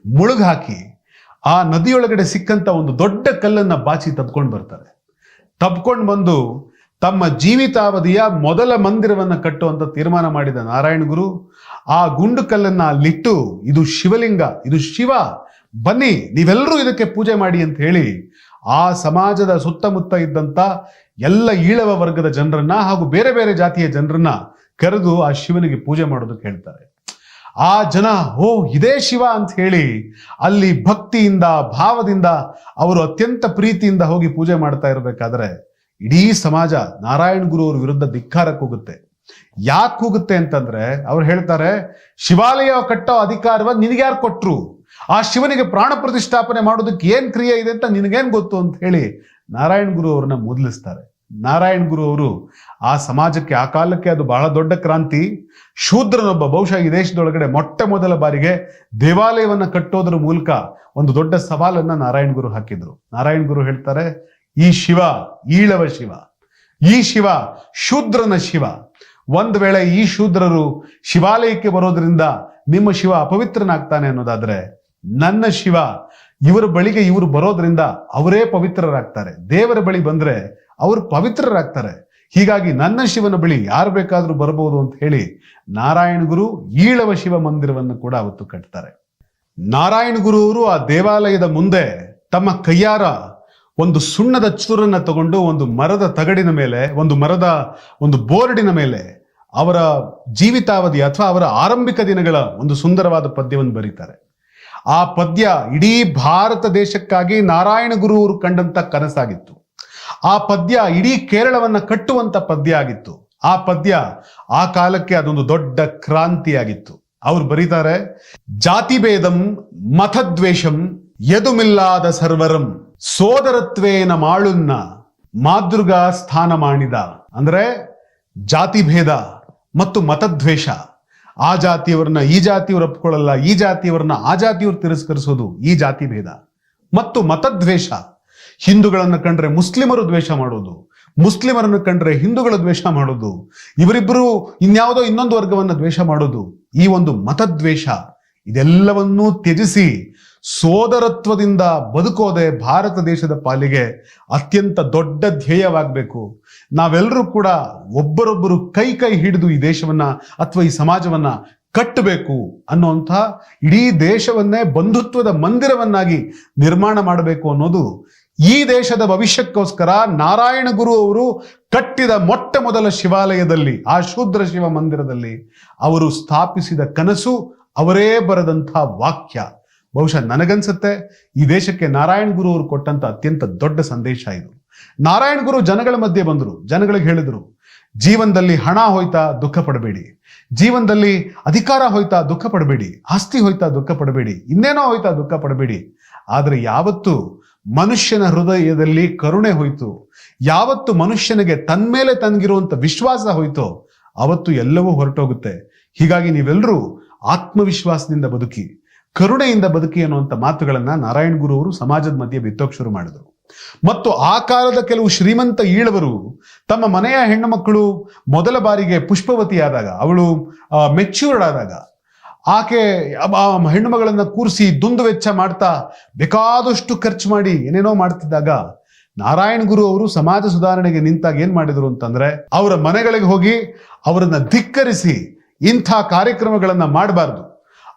ಮುಳುಗ್ ಹಾಕಿ ಆ ನದಿಯೊಳಗಡೆ ಸಿಕ್ಕಂತ ಒಂದು ದೊಡ್ಡ ಕಲ್ಲನ್ನ ಬಾಚಿ ತಬ್ಕೊಂಡು ಬರ್ತಾರೆ. ತಬ್ಕೊಂಡು ಬಂದು ತಮ್ಮ ಜೀವಿತಾವಧಿಯ ಮೊದಲ ಮಂದಿರವನ್ನು ಕಟ್ಟುವಂತ ತೀರ್ಮಾನ ಮಾಡಿದ ನಾರಾಯಣ ಗುರು, ಆ ಗುಂಡು ಕಲ್ಲನ್ನ ಅಲ್ಲಿಟ್ಟು, ಇದು ಶಿವಲಿಂಗ, ಇದು ಶಿವ, ಬನ್ನಿ, ನೀವೆಲ್ಲರೂ ಇದಕ್ಕೆ ಪೂಜೆ ಮಾಡಿ ಅಂತ ಹೇಳಿ, ಆ ಸಮಾಜದ ಸುತ್ತಮುತ್ತ ಇದ್ದಂತ ಎಲ್ಲ ಈಳವ ವರ್ಗದ ಜನರನ್ನ ಹಾಗೂ ಬೇರೆ ಬೇರೆ ಜಾತಿಯ ಜನರನ್ನ ಕರೆದು ಆ ಶಿವನಿಗೆ ಪೂಜೆ ಮಾಡೋದಕ್ಕೆ ಹೇಳ್ತಾರೆ ಆ ಜನ ಓ ಇದೇ ಶಿವ ಅಂತ ಹೇಳಿ, ಅಲ್ಲಿ ಭಕ್ತಿಯಿಂದ, ಭಾವದಿಂದ ಅವರು ಅತ್ಯಂತ ಪ್ರೀತಿಯಿಂದ ಹೋಗಿ ಪೂಜೆ ಮಾಡ್ತಾ ಇರಬೇಕಾದ್ರೆ ಇಡೀ ಸಮಾಜ ನಾರಾಯಣ ಗುರು ಅವ್ರ ವಿರುದ್ಧ ಧಿಕ್ಕಾರಕ್ಕೆ ಹೋಗುತ್ತೆ. ಯಾಕೆ ಹೋಗುತ್ತೆ ಅಂತಂದ್ರೆ ಅವ್ರು ಹೇಳ್ತಾರೆ, ಶಿವಾಲಯ ಕಟ್ಟೋ ಅಧಿಕಾರವಾಗಿ ನಿನಗೆ ಯಾರು ಕೊಟ್ರು? ಆ ಶಿವನಿಗೆ ಪ್ರಾಣ ಪ್ರತಿಷ್ಠಾಪನೆ ಮಾಡೋದಕ್ಕೆ ಏನ್ ಕ್ರಿಯೆ ಇದೆ ಅಂತ ನಿನಗೇನ್ ಗೊತ್ತು ಅಂತ ಹೇಳಿ ನಾರಾಯಣ ಗುರು ಅವ್ರನ್ನ ಮೊದಲಿಸ್ತಾರೆ. ನಾರಾಯಣ್ ಗುರು ಅವರು ಆ ಸಮಾಜಕ್ಕೆ, ಆ ಕಾಲಕ್ಕೆ ಅದು ಬಹಳ ದೊಡ್ಡ ಕ್ರಾಂತಿ. ಶೂದ್ರನೊಬ್ಬ, ಬಹುಶಃ ಈ ದೇಶದೊಳಗಡೆ ಮೊಟ್ಟ ಮೊದಲ ಬಾರಿಗೆ ದೇವಾಲಯವನ್ನ ಕಟ್ಟೋದ್ರ ಮೂಲಕ ಒಂದು ದೊಡ್ಡ ಸವಾಲನ್ನ ನಾರಾಯಣ್ ಗುರು ಹಾಕಿದ್ರು. ನಾರಾಯಣ್ ಗುರು ಹೇಳ್ತಾರೆ ಈ ಶಿವ, ಈಳವ ಶಿವ, ಈ ಶಿವ ಶೂದ್ರನ ಶಿವ. ಒಂದ್ ವೇಳೆ ಈ ಶೂದ್ರರು ಶಿವಾಲಯಕ್ಕೆ ಬರೋದ್ರಿಂದ ನಿಮ್ಮ ಶಿವ ಅಪವಿತ್ರನಾಗ್ತಾನೆ ಅನ್ನೋದಾದ್ರೆ ನನ್ನ ಶಿವ ಇವರ ಬಳಿಗೆ ಇವರು ಬರೋದ್ರಿಂದ ಅವರೇ ಪವಿತ್ರರಾಗ್ತಾರೆ. ದೇವರ ಬಳಿ ಬಂದ್ರೆ ಅವರು ಪವಿತ್ರರಾಗ್ತಾರೆ. ಹೀಗಾಗಿ ನನ್ನ ಶಿವನ ಬಳಿ ಯಾರು ಬೇಕಾದ್ರೂ ಬರಬಹುದು ಅಂತ ಹೇಳಿ ನಾರಾಯಣ ಗುರು ಈಳವ ಶಿವ ಮಂದಿರವನ್ನು ಕೂಡ ಅವತ್ತು ಕಟ್ತಾರೆ. ನಾರಾಯಣ ಗುರು ಅವರು ಆ ದೇವಾಲಯದ ಮುಂದೆ ತಮ್ಮ ಕೈಯಾರ ಒಂದು ಸುಣ್ಣದ ಚೂರನ್ನ ತಗೊಂಡು ಒಂದು ಮರದ ತಗಡಿನ ಮೇಲೆ, ಒಂದು ಮರದ, ಒಂದು ಬೋರ್ಡಿನ ಮೇಲೆ ಅವರ ಜೀವಿತಾವಧಿ ಅಥವಾ ಅವರ ಆರಂಭಿಕ ದಿನಗಳ ಒಂದು ಸುಂದರವಾದ ಪದ್ಯವನ್ನು ಬರೀತಾರೆ. ಆ ಪದ್ಯ ಇಡೀ ಭಾರತ ದೇಶಕ್ಕಾಗಿ ನಾರಾಯಣ ಗುರು ಅವರು ಕಂಡಂತ ಕನಸಾಗಿತ್ತು. ಆ ಪದ್ಯ ಇಡೀ ಕೇರಳವನ್ನ ಕಟ್ಟುವಂತ ಪದ್ಯ ಆಗಿತ್ತು. ಆ ಪದ್ಯ ಆ ಕಾಲಕ್ಕೆ ಅದೊಂದು ದೊಡ್ಡ ಕ್ರಾಂತಿಯಾಗಿತ್ತು. ಅವ್ರು ಬರೀತಾರೆ ಜಾತಿ ಭೇದಂ ಮತದ್ವೇಷಂ ಯದುಮಿಲ್ಲಾದ ಸರ್ವರಂ. ಸೋದರತ್ವೇನ ಮಾಳುನ್ನ ಮಾದೃಗ ಸ್ಥಾನ ಮಾಡಿದ. ಅಂದ್ರೆ ಜಾತಿ ಭೇದ ಮತ್ತು ಮತದ್ವೇಷ. ಆ ಜಾತಿಯವರನ್ನ ಈ ಜಾತಿಯವರು ಒಪ್ಕೊಳ್ಳಲ್ಲ, ಈ ಜಾತಿಯವರನ್ನ ಆ ಜಾತಿಯವರು ತಿರಸ್ಕರಿಸೋದು ಈ ಜಾತಿ ಭೇದ. ಮತ್ತು ಮತದ್ವೇಷ. ಹಿಂದೂಗಳನ್ನು ಕಂಡ್ರೆ ಮುಸ್ಲಿಮರು ದ್ವೇಷ ಮಾಡೋದು. ಮುಸ್ಲಿಮರನ್ನು ಕಂಡ್ರೆ ಹಿಂದೂಗಳು ದ್ವೇಷ ಮಾಡೋದು. ಇವರಿಬ್ಬರು ಇನ್ಯಾವುದೋ ಇನ್ನೊಂದು ವರ್ಗವನ್ನ ದ್ವೇಷ ಮಾಡೋದು. ಈ ಒಂದು ಮತದ್ವೇಷ. ಇದೆಲ್ಲವನ್ನೂ ತ್ಯಜಿಸಿ ಸೋದರತ್ವದಿಂದ ಬದುಕೋದೆ ಭಾರತ ದೇಶದ ಪಾಲಿಗೆ ಅತ್ಯಂತ ದೊಡ್ಡ ಧ್ಯೇಯವಾಗಬೇಕು. ನಾವೆಲ್ಲರೂ ಕೂಡ ಒಬ್ಬರೊಬ್ಬರು ಕೈ ಕೈ ಹಿಡಿದು ಈ ದೇಶವನ್ನ ಅಥವಾ ಈ ಸಮಾಜವನ್ನ ಕಟ್ಟಬೇಕು ಅನ್ನುವಂಥ ಇಡೀ ದೇಶವನ್ನೇ ಬಂಧುತ್ವದ ಮಂದಿರವನ್ನಾಗಿ ನಿರ್ಮಾಣ ಮಾಡಬೇಕು ಅನ್ನೋದು ಈ ದೇಶದ ಭವಿಷ್ಯಕ್ಕೋಸ್ಕರ ನಾರಾಯಣ ಗುರು ಅವರು ಕಟ್ಟಿದ ಮೊಟ್ಟ ಮೊದಲ ಶಿವಾಲಯದಲ್ಲಿ, ಆ ಶೂದ್ರ ಶಿವ ಮಂದಿರದಲ್ಲಿ ಅವರು ಸ್ಥಾಪಿಸಿದ ಕನಸು ಅವರೇ ಬರೆದಂಥ ವಾಕ್ಯ. ಬಹುಶಃ ನನಗನ್ಸುತ್ತೆ, ಈ ದೇಶಕ್ಕೆ ನಾರಾಯಣ ಗುರು ಅವರು ಕೊಟ್ಟಂತ ಅತ್ಯಂತ ದೊಡ್ಡ ಸಂದೇಶ ಇದು. ನಾರಾಯಣ ಗುರು ಜನಗಳ ಮಧ್ಯೆ ಬಂದರು, ಜನಗಳಿಗೆ ಹೇಳಿದ್ರು, ಜೀವನದಲ್ಲಿ ಹಣ ಹೋಯ್ತಾ ದುಃಖ ಪಡಬೇಡಿ, ಜೀವನದಲ್ಲಿ ಅಧಿಕಾರ ಹೋಯ್ತಾ ದುಃಖ ಪಡಬೇಡಿ, ಆಸ್ತಿ ಹೋಯ್ತಾ ದುಃಖ ಪಡಬೇಡಿ, ಇನ್ನೇನೋ ಹೋಯ್ತಾ ದುಃಖ ಪಡಬೇಡಿ, ಆದರೆ ಯಾವತ್ತು ಮನುಷ್ಯನ ಹೃದಯದಲ್ಲಿ ಕರುಣೆ ಹೋಯ್ತು, ಯಾವತ್ತು ಮನುಷ್ಯನಿಗೆ ತನ್ಮೇಲೆ ತನಗಿರುವಂತ ವಿಶ್ವಾಸ ಹೋಯ್ತೋ, ಅವತ್ತು ಎಲ್ಲವೂ ಹೊರಟೋಗುತ್ತೆ. ಹೀಗಾಗಿ ನೀವೆಲ್ಲರೂ ಆತ್ಮವಿಶ್ವಾಸದಿಂದ ಬದುಕಿ ಕರುಣೆಯಿಂದ ಬದುಕಿ ಅನ್ನುವಂಥ ಮಾತುಗಳನ್ನ ನಾರಾಯಣ ಗುರು ಅವರು ಸಮಾಜದ ಮಧ್ಯೆ ಬಿತ್ತೋಕ್ ಶುರು ಮಾಡಿದರು. ಮತ್ತು ಆ ಕಾಲದ ಕೆಲವು ಶ್ರೀಮಂತ ಈಳವರು ತಮ್ಮ ಮನೆಯ ಹೆಣ್ಣು ಮಕ್ಕಳು ಮೊದಲ ಬಾರಿಗೆ ಪುಷ್ಪವತಿಯಾದಾಗ, ಅವಳು ಮೆಚ್ಯೂರ್ಡ್ ಆದಾಗ, ಆಕೆ ಹೆಣ್ಣು ಮಗಳನ್ನ ಕೂರಿಸಿ ದುಂದು ವೆಚ್ಚ ಮಾಡ್ತಾ ಬೇಕಾದಷ್ಟು ಖರ್ಚು ಮಾಡಿ ಏನೇನೋ ಮಾಡ್ತಿದ್ದಾಗ ನಾರಾಯಣ ಗುರು ಅವರು ಸಮಾಜ ಸುಧಾರಣೆಗೆ ನಿಂತಾಗ ಏನ್ ಮಾಡಿದ್ರು ಅಂತಂದ್ರೆ ಅವರ ಮನೆಗಳಿಗೆ ಹೋಗಿ ಅವರನ್ನ ಧಿಕ್ಕರಿಸಿ ಇಂಥ ಕಾರ್ಯಕ್ರಮಗಳನ್ನ ಮಾಡಬಾರ್ದು.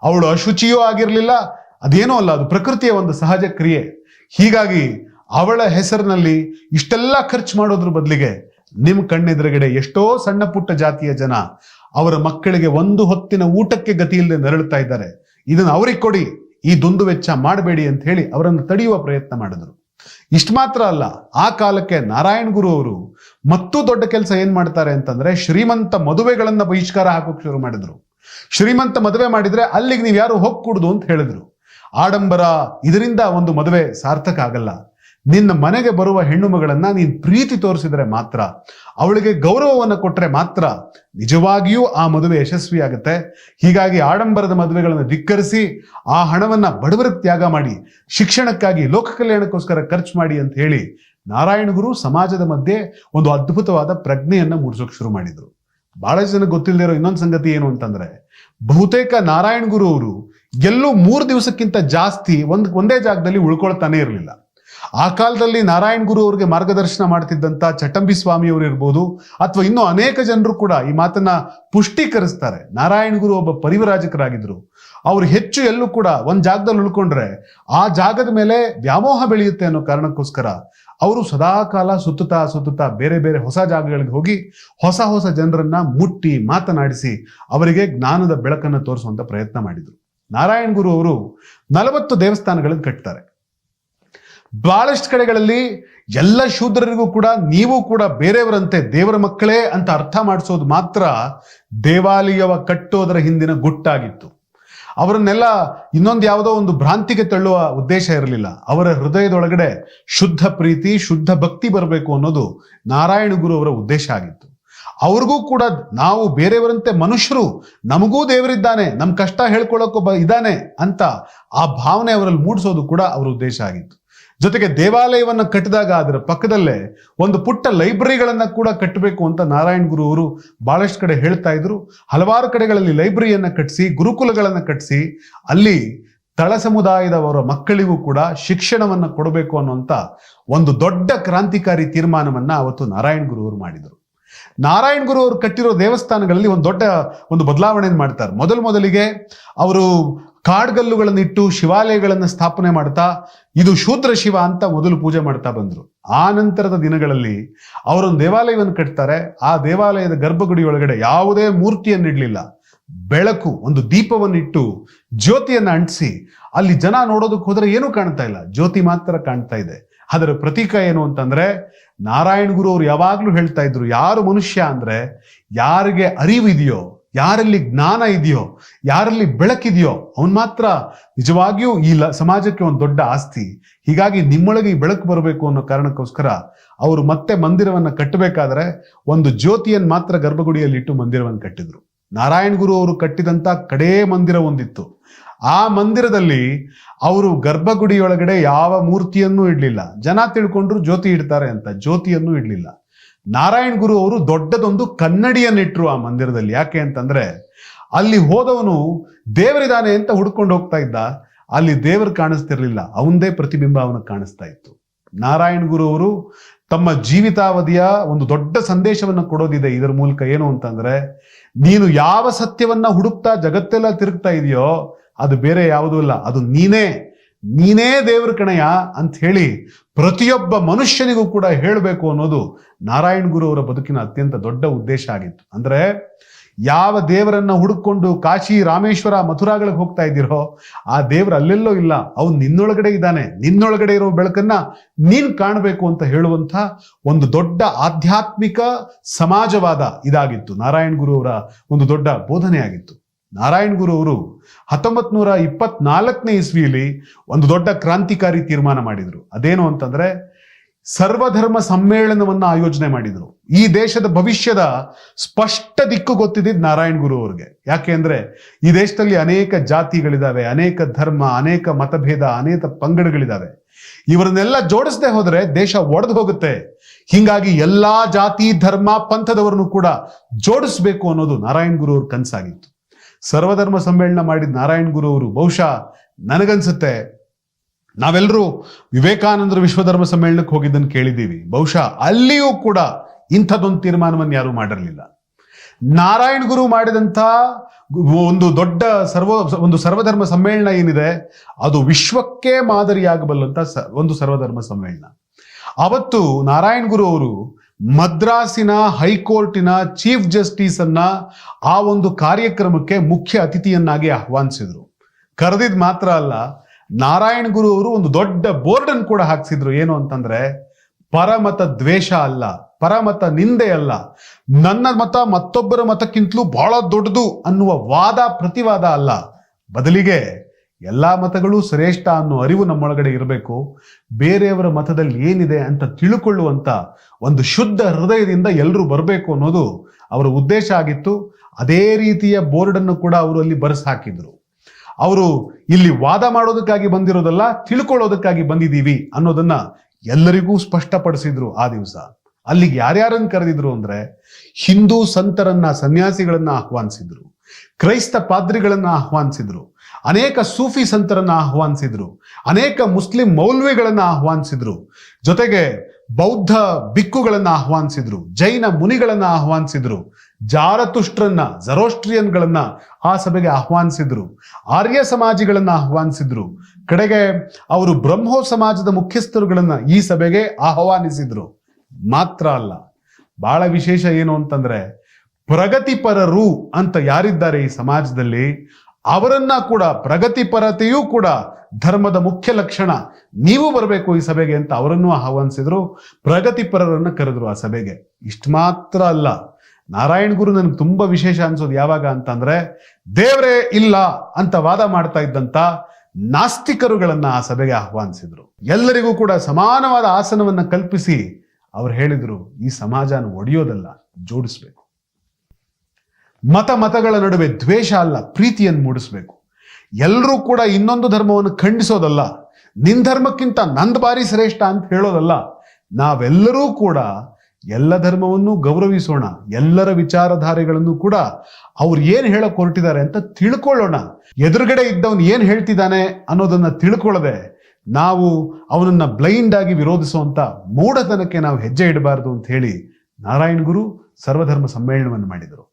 ಅವಳು ಅಶುಚಿಯೂ ಆಗಿರಲಿಲ್ಲ, ಅದೇನೋ ಅಲ್ಲ, ಅದು ಪ್ರಕೃತಿಯ ಒಂದು ಸಹಜ ಕ್ರಿಯೆ. ಹೀಗಾಗಿ ಅವಳ ಹೆಸರಿನಲ್ಲಿ ಇಷ್ಟೆಲ್ಲ ಖರ್ಚು ಮಾಡೋದ್ರ ಬದಲಿಗೆ ನಿಮ್ ಕಣ್ಣೆದುರುಗಡೆ ಎಷ್ಟೋ ಸಣ್ಣ ಪುಟ್ಟ ಜಾತಿಯ ಜನ ಅವರ ಮಕ್ಕಳಿಗೆ ಒಂದು ಹೊತ್ತಿನ ಊಟಕ್ಕೆ ಗತಿಯಿಲ್ಲದೆ ನರಳುತ್ತಾ ಇದ್ದಾರೆ. ಇದನ್ನು ಅವ್ರಿಗೆ ಕೊಡಿ, ಈ ದುಂದು ವೆಚ್ಚ ಮಾಡಬೇಡಿ ಅಂತ ಹೇಳಿ ಅವರನ್ನು ತಡೆಯುವ ಪ್ರಯತ್ನ ಮಾಡಿದ್ರು. ಇಷ್ಟು ಮಾತ್ರ ಅಲ್ಲ, ಆ ಕಾಲಕ್ಕೆ ನಾರಾಯಣ ಗುರು ಅವರು ಮತ್ತೂ ದೊಡ್ಡ ಕೆಲಸ ಏನ್ ಮಾಡ್ತಾರೆ ಅಂತಂದ್ರೆ ಶ್ರೀಮಂತ ಮದುವೆಗಳನ್ನ ಬಹಿಷ್ಕಾರ ಹಾಕೋಕ್ ಶುರು ಮಾಡಿದ್ರು. ಶ್ರೀಮಂತ ಮದುವೆ ಮಾಡಿದ್ರೆ ಅಲ್ಲಿಗೆ ನೀವು ಯಾರು ಹೋಗ್ಕೂಡ್ದು ಅಂತ ಹೇಳಿದ್ರು. ಆಡಂಬರ, ಇದರಿಂದ ಒಂದು ಮದುವೆ ಸಾರ್ಥಕ ಆಗಲ್ಲ. ನಿನ್ನ ಮನೆಗೆ ಬರುವ ಹೆಣ್ಣು ಮಗಳನ್ನ ನೀನ್ ಪ್ರೀತಿ ತೋರಿಸಿದ್ರೆ ಮಾತ್ರ, ಅವಳಿಗೆ ಗೌರವವನ್ನು ಕೊಟ್ರೆ ಮಾತ್ರ ನಿಜವಾಗಿಯೂ ಆ ಮದುವೆ ಯಶಸ್ವಿಯಾಗುತ್ತೆ. ಹೀಗಾಗಿ ಆಡಂಬರದ ಮದುವೆಗಳನ್ನು ಧಿಕ್ಕರಿಸಿ, ಆ ಹಣವನ್ನ ಬಡವರ ತ್ಯಾಗ ಮಾಡಿ, ಶಿಕ್ಷಣಕ್ಕಾಗಿ, ಲೋಕ ಕಲ್ಯಾಣಕ್ಕೋಸ್ಕರ ಖರ್ಚು ಮಾಡಿ ಅಂತ ಹೇಳಿ ನಾರಾಯಣ ಗುರು ಸಮಾಜದ ಮಧ್ಯೆ ಒಂದು ಅದ್ಭುತವಾದ ಪ್ರಜ್ಞೆಯನ್ನ ಮೂಡಿಸೋಕೆ ಶುರು ಮಾಡಿದ್ರು. ಬಹಳಷ್ಟು ಜನ ಗೊತ್ತಿಲ್ಲದೆ ಇರೋ ಇನ್ನೊಂದು ಸಂಗತಿ ಏನು ಅಂತಂದ್ರೆ, ಬಹುತೇಕ ನಾರಾಯಣ ಗುರು ಅವರು ಎಲ್ಲೂ ಮೂರು ದಿವಸಕ್ಕಿಂತ ಜಾಸ್ತಿ ಒಂದ್, ಒಂದೇ ಜಾಗದಲ್ಲಿ ಉಳ್ಕೊಳ್ತಾನೆ ಇರಲಿಲ್ಲ. ಆ ಕಾಲದಲ್ಲಿ ನಾರಾಯಣ ಗುರು ಅವರಿಗೆ ಮಾರ್ಗದರ್ಶನ ಮಾಡ್ತಿದ್ದಂತ ಚಟಂಬಿ ಸ್ವಾಮಿ ಅವರು ಇರ್ಬೋದು, ಅಥವಾ ಇನ್ನೂ ಅನೇಕ ಜನರು ಕೂಡ ಈ ಮಾತನ್ನ ಪುಷ್ಟೀಕರಿಸ್ತಾರೆ. ನಾರಾಯಣ ಗುರು ಒಬ್ಬ ಪರಿವರಾಜಕರಾಗಿದ್ರು. ಅವ್ರು ಹೆಚ್ಚು ಎಲ್ಲೂ ಕೂಡ ಒಂದ್ ಜಾಗದಲ್ಲಿ ಉಳ್ಕೊಂಡ್ರೆ ಆ ಜಾಗದ ಮೇಲೆ ವ್ಯಾಮೋಹ ಬೆಳೆಯುತ್ತೆ ಅನ್ನೋ ಕಾರಣಕ್ಕೋಸ್ಕರ ಅವರು ಸದಾಕಾಲ ಸುತ್ತುತ್ತಾ ಸುತ್ತುತ್ತಾ ಬೇರೆ ಬೇರೆ ಹೊಸ ಜಾಗಗಳಿಗೆ ಹೋಗಿ ಹೊಸ ಹೊಸ ಜನರನ್ನ ಮುಟ್ಟಿ ಮಾತನಾಡಿಸಿ ಅವರಿಗೆ ಜ್ಞಾನದ ಬೆಳಕನ್ನು ತೋರಿಸುವಂತ ಪ್ರಯತ್ನ ಮಾಡಿದ್ರು. ನಾರಾಯಣ ಗುರು ಅವರು ನಲವತ್ತು ದೇವಸ್ಥಾನಗಳನ್ನು ಕಟ್ತಾರೆ. ಬಹಳಷ್ಟು ಕಡೆಗಳಲ್ಲಿ ಎಲ್ಲ ಶೂದ್ರರಿಗೂ ಕೂಡ ನೀವು ಕೂಡ ಬೇರೆಯವರಂತೆ ದೇವರ ಮಕ್ಕಳೇ ಅಂತ ಅರ್ಥ ಮಾಡಿಸೋದು ಮಾತ್ರ ದೇವಾಲಯವ ಕಟ್ಟೋದರ ಹಿಂದಿನ ಗುಟ್ಟಾಗಿತ್ತು. ಅವರನ್ನೆಲ್ಲ ಇನ್ನೊಂದು ಯಾವುದೋ ಒಂದು ಭ್ರಾಂತಿಗೆ ತಳ್ಳುವ ಉದ್ದೇಶ ಇರಲಿಲ್ಲ. ಅವರ ಹೃದಯದೊಳಗಡೆ ಶುದ್ಧ ಪ್ರೀತಿ, ಶುದ್ಧ ಭಕ್ತಿ ಬರಬೇಕು ಅನ್ನೋದು ನಾರಾಯಣ ಗುರು ಅವರ ಉದ್ದೇಶ ಆಗಿತ್ತು. ಅವ್ರಿಗೂ ಕೂಡ ನಾವು ಬೇರೆಯವರಂತೆ ಮನುಷ್ಯರು ನಮಗೂ ದೇವರಿದ್ದಾನೆ ನಮ್ಮ ಕಷ್ಟ ಹೇಳ್ಕೊಳ್ಳೋಕೊಬ್ಬ ಇದ್ದಾನೆ ಅಂತ ಆ ಭಾವನೆ ಅವರಲ್ಲಿ ಮೂಡಿಸೋದು ಕೂಡ ಅವರ ಉದ್ದೇಶ ಆಗಿತ್ತು. ಜೊತೆಗೆ ದೇವಾಲಯವನ್ನು ಕಟ್ಟಿದಾಗ ಅದರ ಪಕ್ಕದಲ್ಲೇ ಒಂದು ಪುಟ್ಟ ಲೈಬ್ರರಿಗಳನ್ನು ಕೂಡ ಕಟ್ಟಬೇಕು ಅಂತ ನಾರಾಯಣ ಗುರು ಅವರು ಬಹಳಷ್ಟು ಕಡೆ ಹೇಳ್ತಾ ಇದ್ರು. ಹಲವಾರು ಕಡೆಗಳಲ್ಲಿ ಲೈಬ್ರರಿಯನ್ನ ಕಟ್ಟಿಸಿ ಗುರುಕುಲಗಳನ್ನು ಕಟ್ಟಿಸಿ ಅಲ್ಲಿ ತಳ ಸಮುದಾಯದವರ ಮಕ್ಕಳಿಗೂ ಕೂಡ ಶಿಕ್ಷಣವನ್ನ ಕೊಡಬೇಕು ಅನ್ನುವಂತ ಒಂದು ದೊಡ್ಡ ಕ್ರಾಂತಿಕಾರಿ ತೀರ್ಮಾನವನ್ನ ಅವತ್ತು ನಾರಾಯಣ ಗುರು ಅವರು ಮಾಡಿದರು. ನಾರಾಯಣ ಗುರು ಅವರು ಕಟ್ಟಿರೋ ದೇವಸ್ಥಾನಗಳಲ್ಲಿ ಒಂದು ದೊಡ್ಡ ಒಂದು ಬದಲಾವಣೆಯನ್ನು ಮಾಡ್ತಾರೆ. ಮೊದಲು ಮೊದಲಿಗೆ ಅವರು ಕಾಡ್ಗಲ್ಲುಗಳನ್ನಿಟ್ಟು ಶಿವಾಲಯಗಳನ್ನು ಸ್ಥಾಪನೆ ಮಾಡ್ತಾ ಇದು ಶೂದ್ರ ಶಿವ ಅಂತ ಮೊದಲು ಪೂಜೆ ಮಾಡ್ತಾ ಬಂದ್ರು. ಆ ನಂತರದ ದಿನಗಳಲ್ಲಿ ಅವರೊಂದು ದೇವಾಲಯವನ್ನು ಕಟ್ತಾರೆ. ಆ ದೇವಾಲಯದ ಗರ್ಭಗುಡಿ ಒಳಗಡೆ ಯಾವುದೇ ಮೂರ್ತಿಯನ್ನಿಡ್ಲಿಲ್ಲ ಬೆಳಕು, ಒಂದು ದೀಪವನ್ನಿಟ್ಟು ಜ್ಯೋತಿಯನ್ನ ಅಂಟಿಸಿ ಅಲ್ಲಿ ಜನ ನೋಡೋದಕ್ಕೆ ಹೋದ್ರೆ ಏನೂ ಕಾಣ್ತಾ ಇಲ್ಲ. ಜ್ಯೋತಿ ಮಾತ್ರ ಕಾಣ್ತಾ ಇದೆ. ಅದರ ಪ್ರತೀಕ ಏನು ಅಂತಂದ್ರೆ ನಾರಾಯಣ ಗುರು ಅವರು ಯಾವಾಗ್ಲೂ ಹೇಳ್ತಾ ಇದ್ರು, ಯಾರು ಮನುಷ್ಯ ಅಂದ್ರೆ ಯಾರಿಗೆ ಅರಿವಿದೆಯೋ ಯಾರಲ್ಲಿ ಜ್ಞಾನ ಇದೆಯೋ, ಯಾರಲ್ಲಿ ಬೆಳಕಿದೆಯೋ, ಅವನ್ ಮಾತ್ರ ನಿಜವಾಗಿಯೂ ಈ ಸಮಾಜಕ್ಕೆ ಒಂದು ದೊಡ್ಡ ಆಸ್ತಿ. ಹೀಗಾಗಿ ನಿಮ್ಮೊಳಗೆ ಈ ಬೆಳಕು ಬರಬೇಕು ಅನ್ನೋ ಕಾರಣಕ್ಕೋಸ್ಕರ ಅವರು ಮತ್ತೆ ಮಂದಿರವನ್ನ ಕಟ್ಟಬೇಕಾದ್ರೆ ಒಂದು ಜ್ಯೋತಿಯನ್ನು ಮಾತ್ರ ಗರ್ಭಗುಡಿಯಲ್ಲಿ ಇಟ್ಟು ಮಂದಿರವನ್ನು ಕಟ್ಟಿದ್ರು. ನಾರಾಯಣ ಗುರು ಅವರು ಕಟ್ಟಿದಂತ ಕಡೇ ಮಂದಿರ ಒಂದಿತ್ತು. ಆ ಮಂದಿರದಲ್ಲಿ ಅವರು ಗರ್ಭಗುಡಿಯೊಳಗಡೆ ಯಾವ ಮೂರ್ತಿಯನ್ನೂ ಇಡ್ಲಿಲ್ಲ. ಜನ ತಿಳ್ಕೊಂಡ್ರು ಜ್ಯೋತಿ ಇಡ್ತಾರೆ ಅಂತ, ಜ್ಯೋತಿಯನ್ನು ಇಡ್ಲಿಲ್ಲ. ನಾರಾಯಣ ಗುರು ಅವರು ದೊಡ್ಡದೊಂದು ಕನ್ನಡಿಯನ್ನಿಟ್ರು ಆ ಮಂದಿರದಲ್ಲಿ. ಯಾಕೆ ಅಂತಂದ್ರೆ ಅಲ್ಲಿ ಹೋದವನು ದೇವರಿದಾನೆ ಅಂತ ಹುಡ್ಕೊಂಡು ಹೋಗ್ತಾ ಇದ್ದ. ಅಲ್ಲಿ ದೇವರು ಕಾಣಿಸ್ತಿರ್ಲಿಲ್ಲ. ಅವಂದೇ ಪ್ರತಿಬಿಂಬ ಅವನಿಗೆ ಕಾಣಿಸ್ತಾ ಇತ್ತು. ನಾರಾಯಣ್ ಗುರು ಅವರು ತಮ್ಮ ಜೀವಿತಾವಧಿಯ ಒಂದು ದೊಡ್ಡ ಸಂದೇಶವನ್ನು ಕೊಡೋದಿದೆ. ಇದರ ಮೂಲಕ ಏನು ಅಂತಂದ್ರೆ, ನೀನು ಯಾವ ಸತ್ಯವನ್ನ ಹುಡುಕ್ತಾ ಜಗತ್ತೆಲ್ಲ ತಿರುಗ್ತಾ ಇದೆಯೋ, ಅದು ಬೇರೆ ಯಾವುದೂ ಇಲ್ಲ ಅದು ನೀನೇ. ನೀನೇ ದೇವ್ರ ಕಣಯ್ಯ ಅಂತ ಹೇಳಿ ಪ್ರತಿಯೊಬ್ಬ ಮನುಷ್ಯನಿಗೂ ಕೂಡ ಹೇಳಬೇಕು ಅನ್ನೋದು ನಾರಾಯಣ ಗುರು ಅವರ ಬದುಕಿನ ಅತ್ಯಂತ ದೊಡ್ಡ ಉದ್ದೇಶ ಆಗಿತ್ತು. ಅಂದ್ರೆ ಯಾವ ದೇವರನ್ನ ಹುಡುಕೊಂಡು ಕಾಶಿ ರಾಮೇಶ್ವರ ಮಥುರಾಗಳಿಗೆ ಹೋಗ್ತಾ ಇದ್ದೀರೋ ಆ ದೇವ್ರ ಅಲ್ಲೆಲ್ಲೋ ಇಲ್ಲ. ಅವನು ನಿನ್ನೊಳಗಡೆ ಇದ್ದಾನೆ. ನಿನ್ನೊಳಗಡೆ ಇರೋ ಬೆಳಕನ್ನ ನೀನ್ ಕಾಣಬೇಕು ಅಂತ ಹೇಳುವಂತ ಒಂದು ದೊಡ್ಡ ಆಧ್ಯಾತ್ಮಿಕ ಸಮಾಜವಾದ ಇದಾಗಿತ್ತು. ನಾರಾಯಣ ಗುರು ಅವರ ಒಂದು ದೊಡ್ಡ ಬೋಧನೆ ಆಗಿತ್ತು ನಾರಾಯಣ ಗುರು ಅವರು ಹತ್ತೊಂಬತ್ ನೂರ ಇಪ್ಪತ್ನಾಲ್ಕನೇ ಇಸ್ವಿಯಲ್ಲಿ ಒಂದು ದೊಡ್ಡ ಕ್ರಾಂತಿಕಾರಿ ತೀರ್ಮಾನ ಮಾಡಿದ್ರು. ಅದೇನು ಅಂತಂದ್ರೆ ಸರ್ವಧರ್ಮ ಸಮ್ಮೇಳನವನ್ನ ಆಯೋಜನೆ ಮಾಡಿದ್ರು. ಈ ದೇಶದ ಭವಿಷ್ಯದ ಸ್ಪಷ್ಟ ದಿಕ್ಕು ಗೊತ್ತಿದ್ದ ನಾರಾಯಣ ಗುರು ಅವ್ರಿಗೆ. ಯಾಕೆ ಅಂದ್ರೆ ಈ ದೇಶದಲ್ಲಿ ಅನೇಕ ಜಾತಿಗಳಿದಾವೆ, ಅನೇಕ ಧರ್ಮ, ಅನೇಕ ಮತಭೇದ, ಅನೇಕ ಪಂಗಡಗಳಿದಾವೆ. ಇವರನ್ನೆಲ್ಲ ಜೋಡಿಸದೆ ಹೋದ್ರೆ ದೇಶ ಒಡೆದು ಹೋಗುತ್ತೆ. ಹಿಂಗಾಗಿ ಎಲ್ಲಾ ಜಾತಿ, ಧರ್ಮ, ಪಂಥದವರನ್ನು ಕೂಡ ಜೋಡಿಸ್ಬೇಕು ಅನ್ನೋದು ನಾರಾಯಣ ಗುರು ಅವ್ರ ಕನಸಾಗಿತ್ತು. ಸರ್ವಧರ್ಮ ಸಮ್ಮೇಳನ ಮಾಡಿದ ನಾರಾಯಣ ಗುರು ಅವರು ಬಹುಶಃ ನನಗನ್ಸುತ್ತೆ. ನಾವೆಲ್ಲರೂ ವಿವೇಕಾನಂದರ ವಿಶ್ವಧರ್ಮ ಸಮ್ಮೇಳನಕ್ಕೆ ಹೋಗಿದ್ದನ್ನು ಕೇಳಿದ್ದೀವಿ. ಬಹುಶಃ ಅಲ್ಲಿಯೂ ಕೂಡ ಇಂಥದ್ದೊಂದು ತೀರ್ಮಾನವನ್ನು ಯಾರೂ ಮಾಡಿರಲಿಲ್ಲ. ನಾರಾಯಣ ಗುರು ಮಾಡಿದಂಥ ಒಂದು ದೊಡ್ಡ ಸರ್ವ, ಒಂದು ಸರ್ವಧರ್ಮ ಸಮ್ಮೇಳನ ಏನಿದೆ, ಅದು ವಿಶ್ವಕ್ಕೆ ಮಾದರಿಯಾಗಬಲ್ಲಂತ ಒಂದು ಸರ್ವಧರ್ಮ ಸಮ್ಮೇಳನ. ಅವತ್ತು ನಾರಾಯಣ ಗುರು ಅವರು ಮದ್ರಾಸಿನ ಹೈಕೋರ್ಟಿನ ಚೀಫ್ ಜಸ್ಟಿಸ್ ಅನ್ನ ಆ ಒಂದು ಕಾರ್ಯಕ್ರಮಕ್ಕೆ ಮುಖ್ಯ ಅತಿಥಿಯನ್ನಾಗಿ ಆಹ್ವಾನಿಸಿದ್ರು. ಕರೆದಿದ್ ಮಾತ್ರ ಅಲ್ಲ, ನಾರಾಯಣ ಗುರು ಅವರು ಒಂದು ದೊಡ್ಡ ಬೋರ್ಡ್ ಅನ್ನು ಕೂಡ ಹಾಕ್ಸಿದ್ರು. ಏನು ಅಂತಂದ್ರೆ, ಪರಮತ ದ್ವೇಷ ಅಲ್ಲ, ಪರಮತ ನಿಂದೆ ಅಲ್ಲ, ನನ್ನ ಮತ ಮತ್ತೊಬ್ಬರ ಮತಕ್ಕಿಂತಲೂ ಬಹಳ ದೊಡ್ಡದು ಅನ್ನುವ ವಾದ ಪ್ರತಿವಾದ ಅಲ್ಲ. ಬದಲಿಗೆ ಎಲ್ಲಾ ಮತಗಳು ಶ್ರೇಷ್ಠ ಅನ್ನೋ ಅರಿವು ನಮ್ಮೊಳಗಡೆ ಇರಬೇಕು. ಬೇರೆಯವರ ಮತದಲ್ಲಿ ಏನಿದೆ ಅಂತ ತಿಳ್ಕೊಳ್ಳುವಂತ ಒಂದು ಶುದ್ಧ ಹೃದಯದಿಂದ ಎಲ್ಲರೂ ಬರಬೇಕು ಅನ್ನೋದು ಅವರ ಉದ್ದೇಶ ಆಗಿತ್ತು. ಅದೇ ರೀತಿಯ ಬೋರ್ಡನ್ನು ಕೂಡ ಅವರು ಅಲ್ಲಿ ಬರೆಸ್ ಹಾಕಿದ್ರು. ಅವರು ಇಲ್ಲಿ ವಾದ ಮಾಡೋದಕ್ಕಾಗಿ ಬಂದಿರೋದಲ್ಲ, ತಿಳ್ಕೊಳ್ಳೋದಕ್ಕಾಗಿ ಬಂದಿದ್ದೀವಿ ಅನ್ನೋದನ್ನ ಎಲ್ಲರಿಗೂ ಸ್ಪಷ್ಟಪಡಿಸಿದ್ರು ಆ ದಿವಸ. ಅಲ್ಲಿಗೆ ಯಾರ್ಯಾರನ್ನ ಕರೆದಿದ್ರು ಅಂದ್ರೆ ಹಿಂದೂ ಸಂತರನ್ನ ಸನ್ಯಾಸಿಗಳನ್ನ ಆಹ್ವಾನಿಸಿದ್ರು. ಕ್ರೈಸ್ತ ಪಾದ್ರಿಗಳನ್ನ ಆಹ್ವಾನಿಸಿದ್ರು. ಅನೇಕ ಸೂಫಿ ಸಂತರನ್ನ ಆಹ್ವಾನಿಸಿದ್ರು. ಅನೇಕ ಮುಸ್ಲಿಂ ಮೌಲ್ವಿಗಳನ್ನ ಆಹ್ವಾನಿಸಿದ್ರು. ಜೊತೆಗೆ ಬೌದ್ಧ ಬಿಕ್ಕುಗಳನ್ನ ಆಹ್ವಾನಿಸಿದ್ರು. ಜೈನ ಮುನಿಗಳನ್ನ ಆಹ್ವಾನಿಸಿದ್ರು. ಜಾರತುಷ್ಟ್ರನ್ನ ಜರೋಸ್ಟ್ರಿಯನ್ಗಳನ್ನ ಆ ಸಭೆಗೆ ಆಹ್ವಾನಿಸಿದ್ರು. ಆರ್ಯ ಸಮಾಜಿಗಳನ್ನ ಆಹ್ವಾನಿಸಿದ್ರು. ಕಡೆಗೆ ಅವರು ಬ್ರಹ್ಮೋ ಸಮಾಜದ ಮುಖ್ಯಸ್ಥರುಗಳನ್ನ ಈ ಸಭೆಗೆ ಆಹ್ವಾನಿಸಿದ್ರು. ಮಾತ್ರ ಅಲ್ಲ, ಬಹಳ ವಿಶೇಷ ಏನು ಅಂತಂದ್ರೆ ಪ್ರಗತಿಪರರು ಅಂತ ಯಾರಿದ್ದಾರೆ ಈ ಸಮಾಜದಲ್ಲಿ? ಅವರನ್ನ ಕೂಡ ಪ್ರಗತಿಪರತೆಯೂ ಕೂಡ ಧರ್ಮದ ಮುಖ್ಯ ಲಕ್ಷಣ. ನೀವು ಬರಬೇಕು ಈ ಸಭೆಗೆ ಅಂತ ಅವರನ್ನು ಆಹ್ವಾನಿಸಿದ್ರು. ಪ್ರಗತಿಪರರನ್ನ ಕರೆದ್ರು ಆ ಸಭೆಗೆ. ಇಷ್ಟು ಮಾತ್ರ ಅಲ್ಲ. ನಾರಾಯಣ ಗುರು ನನಗೆ ತುಂಬಾ ವಿಶೇಷ ಅನ್ಸೋದು ಯಾವಾಗ ಅಂತಂದ್ರೆ, ದೇವರೇ ಇಲ್ಲ ಅಂತ ವಾದ ಮಾಡ್ತಾ ಇದ್ದಂತ ನಾಸ್ತಿಕರುಗಳನ್ನ ಆ ಸಭೆಗೆ ಆಹ್ವಾನಿಸಿದ್ರು. ಎಲ್ಲರಿಗೂ ಕೂಡ ಸಮಾನವಾದ ಆಸನವನ್ನ ಕಲ್ಪಿಸಿ ಅವ್ರು ಹೇಳಿದ್ರು, ಈ ಸಮಾಜನ ಒಡೆಯೋದಲ್ಲ, ಜೋಡಿಸ್ಬೇಕು. ಮತ ಮತಗಳ ನಡುವೆ ದ್ವೇಷ ಅಲ್ಲ, ಪ್ರೀತಿಯನ್ನು ಮೂಡಿಸ್ಬೇಕು. ಎಲ್ಲರೂ ಕೂಡ ಇನ್ನೊಂದು ಧರ್ಮವನ್ನು ಖಂಡಿಸೋದಲ್ಲ, ನಿನ್ ಧರ್ಮಕ್ಕಿಂತ ನಂದು ಬಾರಿ ಶ್ರೇಷ್ಠ ಅಂತ ಹೇಳೋದಲ್ಲ, ನಾವೆಲ್ಲರೂ ಕೂಡ ಎಲ್ಲ ಧರ್ಮವನ್ನು ಗೌರವಿಸೋಣ, ಎಲ್ಲರ ವಿಚಾರಧಾರೆಗಳನ್ನು ಕೂಡ ಅವ್ರು ಏನು ಹೇಳಕ್ ಹೊರಟಿದ್ದಾರೆ ಅಂತ ತಿಳ್ಕೊಳ್ಳೋಣ. ಎದುರುಗಡೆ ಇದ್ದವನು ಏನು ಹೇಳ್ತಿದ್ದಾನೆ ಅನ್ನೋದನ್ನ ತಿಳ್ಕೊಳ್ಳದೆ ನಾವು ಅವನನ್ನ ಬ್ಲೈಂಡ್ ಆಗಿ ವಿರೋಧಿಸುವಂತ ಮೂಢತನಕ್ಕೆ ನಾವು ಹೆಜ್ಜೆ ಇಡಬಾರದು ಅಂತ ಹೇಳಿ ನಾರಾಯಣ ಗುರು ಸರ್ವಧರ್ಮ ಸಮ್ಮೇಳನವನ್ನು ಮಾಡಿದರು.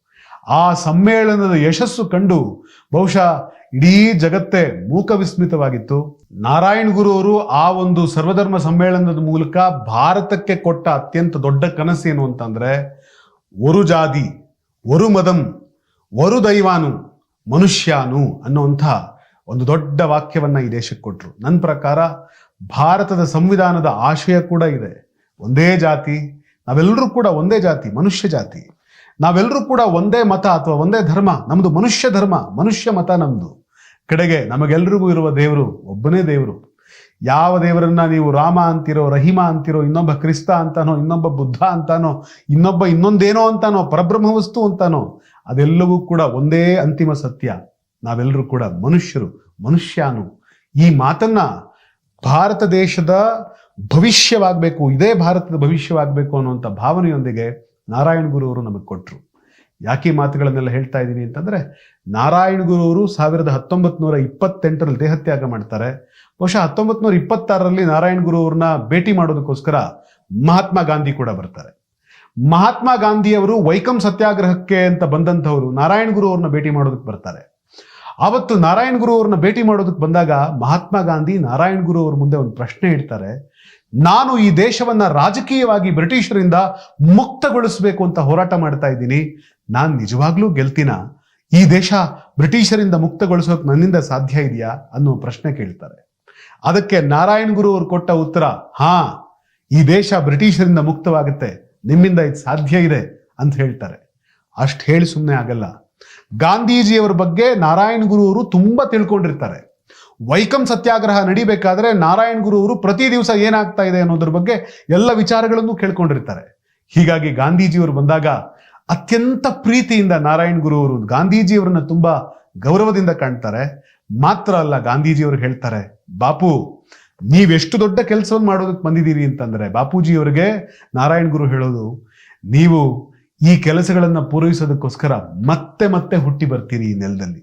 ಆ ಸಮ್ಮೇಳನದ ಯಶಸ್ಸು ಕಂಡು ಬಹುಶಃ ಇಡೀ ಜಗತ್ತೇ ಮೂಕ ವಿಸ್ಮಿತವಾಗಿತ್ತು ನಾರಾಯಣ ಗುರು ಅವರು ಆ ಒಂದು ಸರ್ವಧರ್ಮ ಸಮ್ಮೇಳನದ ಮೂಲಕ ಭಾರತಕ್ಕೆ ಕೊಟ್ಟ ಅತ್ಯಂತ ದೊಡ್ಡ ಕನಸೇನು ಅಂತಂದ್ರೆ, ಒರು ಜಾತಿ, ಒರು ಮದಂ, ಒರು ದೈವಾನು, ಮನುಷ್ಯಾನು ಅನ್ನುವಂಥ ಒಂದು ದೊಡ್ಡ ವಾಕ್ಯವನ್ನ ಈ ದೇಶಕ್ಕೆ ಕೊಟ್ಟರು ನನ್ನ ಪ್ರಕಾರ ಭಾರತದ ಸಂವಿಧಾನದ ಆಶಯ ಕೂಡ ಇದೆ. ಒಂದೇ ಜಾತಿ, ನಾವೆಲ್ಲರೂ ಕೂಡ ಒಂದೇ ಜಾತಿ, ಮನುಷ್ಯ ಜಾತಿ. ನಾವೆಲ್ಲರೂ ಕೂಡ ಒಂದೇ ಮತ ಅಥವಾ ಒಂದೇ ಧರ್ಮ ನಮ್ಮದು ಮನುಷ್ಯ ಧರ್ಮ, ಮನುಷ್ಯ ಮತ ನಮ್ದು. ಕಡೆಗೆ ನಮಗೆಲ್ರಿಗೂ ಇರುವ ದೇವರು ಒಬ್ಬನೇ ದೇವರು. ಯಾವ ದೇವರನ್ನ ನೀವು ರಾಮ ಅಂತಿರೋ, ರಹಿಮ ಅಂತಿರೋ, ಇನ್ನೊಬ್ಬ ಕ್ರಿಸ್ತ ಅಂತಾನೋ, ಇನ್ನೊಬ್ಬ ಬುದ್ಧ ಅಂತಾನೋ, ಇನ್ನೊಬ್ಬ ಇನ್ನೊಂದೇನೋ ಅಂತಾನೋ, ಪರಬ್ರಹ್ಮ ವಸ್ತು ಅಂತಾನೋ, ಅದೆಲ್ಲವೂ ಕೂಡ ಒಂದೇ ಅಂತಿಮ ಸತ್ಯ. ನಾವೆಲ್ಲರೂ ಕೂಡ ಮನುಷ್ಯರು, ಮನುಷ್ಯಾನು. ಈ ಮಾತನ್ನ ಭಾರತ ದೇಶದ ಭವಿಷ್ಯವಾಗಬೇಕು, ಇದೇ ಭಾರತದ ಭವಿಷ್ಯವಾಗಬೇಕು ಅನ್ನುವಂಥ ಭಾವನೆಯೊಂದಿಗೆ ನಾರಾಯಣ ಗುರು ಅವರು ನಮಗೆ ಕೊಟ್ಟರು ಯಾಕೆ ಮಾತುಗಳನ್ನೆಲ್ಲ ಹೇಳ್ತಾ ಇದ್ದೀನಿ ಅಂತಂದ್ರೆ, ನಾರಾಯಣ ಗುರು ಅವರು ಸಾವಿರದ ಹತ್ತೊಂಬತ್ತು ನೂರ ಇಪ್ಪತ್ತೆಂಟರಲ್ಲಿ ದೇಹತ್ಯಾಗ ಮಾಡ್ತಾರೆ. ಬಹುಶಃ ಹತ್ತೊಂಬತ್ತು ನೂರ ಇಪ್ಪತ್ತಾರರಲ್ಲಿ ನಾರಾಯಣ ಗುರು ಅವ್ರನ್ನ ಭೇಟಿ ಮಾಡೋದಕ್ಕೋಸ್ಕರ ಮಹಾತ್ಮ ಗಾಂಧಿ ಕೂಡ ಬರ್ತಾರೆ. ಮಹಾತ್ಮ ಗಾಂಧಿಯವರು ವೈಕಂ ಸತ್ಯಾಗ್ರಹಕ್ಕೆ ಅಂತ ಬಂದಂಥವರು ನಾರಾಯಣ ಗುರು ಅವ್ರನ್ನ ಭೇಟಿ ಮಾಡೋದಕ್ಕೆ ಬರ್ತಾರೆ. ಆವತ್ತು ನಾರಾಯಣ ಗುರು ಅವ್ರನ್ನ ಭೇಟಿ ಮಾಡೋದಕ್ಕೆ ಬಂದಾಗ ಮಹಾತ್ಮ ಗಾಂಧಿ ನಾರಾಯಣ ಗುರು ಅವ್ರ ಮುಂದೆ ಒಂದು ಪ್ರಶ್ನೆ ಇಡ್ತಾರೆ. ನಾನು ಈ ದೇಶವನ್ನ ರಾಜಕೀಯವಾಗಿ ಬ್ರಿಟಿಷರಿಂದ ಮುಕ್ತಗೊಳಿಸಬೇಕು ಅಂತ ಹೋರಾಟ ಮಾಡ್ತಾ ಇದ್ದೀನಿ. ನಾನು ನಿಜವಾಗ್ಲೂ ಗೆಲ್ತೀನ? ಈ ದೇಶ ಬ್ರಿಟಿಷರಿಂದ ಮುಕ್ತಗೊಳಿಸೋಕೆ ನನ್ನಿಂದ ಸಾಧ್ಯ ಇದೆಯಾ? ಅನ್ನೋ ಪ್ರಶ್ನೆ ಕೇಳ್ತಾರೆ. ಅದಕ್ಕೆ ನಾರಾಯಣ್ ಗುರು ಅವರು ಕೊಟ್ಟ ಉತ್ತರ, ಹಾ, ಈ ದೇಶ ಬ್ರಿಟಿಷರಿಂದ ಮುಕ್ತವಾಗುತ್ತೆ. ನಿಮ್ಮಿಂದ ಇದು ಸಾಧ್ಯ ಇದೆ ಅಂತ ಹೇಳ್ತಾರೆ. ಅಷ್ಟು ಹೇಳಿ ಸುಮ್ಮನೆ ಆಗಲ್ಲ. ಗಾಂಧೀಜಿಯವರ ಬಗ್ಗೆ ನಾರಾಯಣ್ ಗುರು ಅವರು ತುಂಬಾ ತಿಳ್ಕೊಂಡಿರ್ತಾರೆ. ವೈಕಂ ಸತ್ಯಾಗ್ರಹ ನಡಿಬೇಕಾದ್ರೆ ನಾರಾಯಣ ಗುರು ಅವರು ಪ್ರತಿ ದಿವಸ ಏನಾಗ್ತಾ ಇದೆ ಅನ್ನೋದ್ರ ಬಗ್ಗೆ ಎಲ್ಲ ವಿಚಾರಗಳನ್ನು ಕೇಳ್ಕೊಂಡಿರ್ತಾರೆ. ಹೀಗಾಗಿ ಗಾಂಧೀಜಿಯವರು ಬಂದಾಗ ಅತ್ಯಂತ ಪ್ರೀತಿಯಿಂದ ನಾರಾಯಣ ಗುರು ಅವರು ಗಾಂಧೀಜಿಯವರನ್ನ ತುಂಬಾ ಗೌರವದಿಂದ ಕಾಣ್ತಾರೆ. ಮಾತ್ರ ಅಲ್ಲ ಗಾಂಧೀಜಿಯವರು ಹೇಳ್ತಾರೆ, ಬಾಪು ನೀವೆಷ್ಟು ದೊಡ್ಡ ಕೆಲಸವನ್ನು ಮಾಡೋದಕ್ಕೆ ಬಂದಿದ್ದೀರಿ ಅಂತಂದ್ರೆ ಬಾಪೂಜಿಯವರಿಗೆ ನಾರಾಯಣ ಗುರು ಹೇಳೋದು, ನೀವು ಈ ಕೆಲಸಗಳನ್ನ ಪೂರೈಸೋದಕ್ಕೋಸ್ಕರ ಮತ್ತೆ ಮತ್ತೆ ಹುಟ್ಟಿ ಬರ್ತೀರಿ ಈ ನೆಲದಲ್ಲಿ.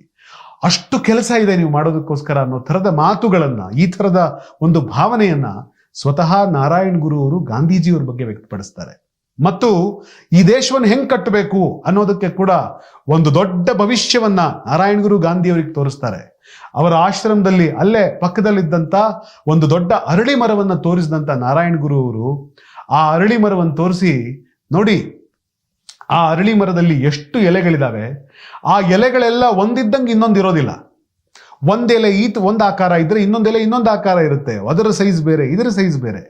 ಅಷ್ಟು ಕೆಲಸ ಇದೆ ನೀವು ಮಾಡೋದಕ್ಕೋಸ್ಕರ ಅನ್ನೋ ಥರದ ಮಾತುಗಳನ್ನ, ಈ ಥರದ ಒಂದು ಭಾವನೆಯನ್ನ ಸ್ವತಃ ನಾರಾಯಣ್ ಗುರು ಅವರು ಗಾಂಧೀಜಿಯವ್ರ ಬಗ್ಗೆ ವ್ಯಕ್ತಪಡಿಸ್ತಾರೆ. ಮತ್ತು ಈ ದೇಶವನ್ನು ಹೆಂಗ್ ಕಟ್ಟಬೇಕು ಅನ್ನೋದಕ್ಕೆ ಕೂಡ ಒಂದು ದೊಡ್ಡ ಭವಿಷ್ಯವನ್ನ ನಾರಾಯಣ್ ಗುರು ಗಾಂಧಿಯವರಿಗೆ ತೋರಿಸ್ತಾರೆ. ಅವರ ಆಶ್ರಮದಲ್ಲಿ ಅಲ್ಲೇ ಪಕ್ಕದಲ್ಲಿದ್ದಂತ ಒಂದು ದೊಡ್ಡ ಅರಳಿ ಮರವನ್ನ ತೋರಿಸಿದಂತ ನಾರಾಯಣ್ ಗುರು ಅವರು ಆ ಅರಳಿ ಮರವನ್ನು ತೋರಿಸಿ, ನೋಡಿ ಆ ಅರಳಿ ಮರದಲ್ಲಿ ಎಷ್ಟು ಎಲೆಗಳಿದಾವೆ, ಆ ಎಲೆಗಳೆಲ್ಲ ಒಂದಿದ್ದಂಗೆ ಇನ್ನೊಂದು ಇರೋದಿಲ್ಲ. ಒಂದೆಲೆ ಈತ್ ಒಂದು ಆಕಾರ ಇದ್ರೆ ಇನ್ನೊಂದೆಲೆ ಇನ್ನೊಂದು ಆಕಾರ ಇರುತ್ತೆ. ಅದರ ಸೈಜ್ ಬೇರೆ, ಇದರ ಸೈಜ್ ಬೇರೆ.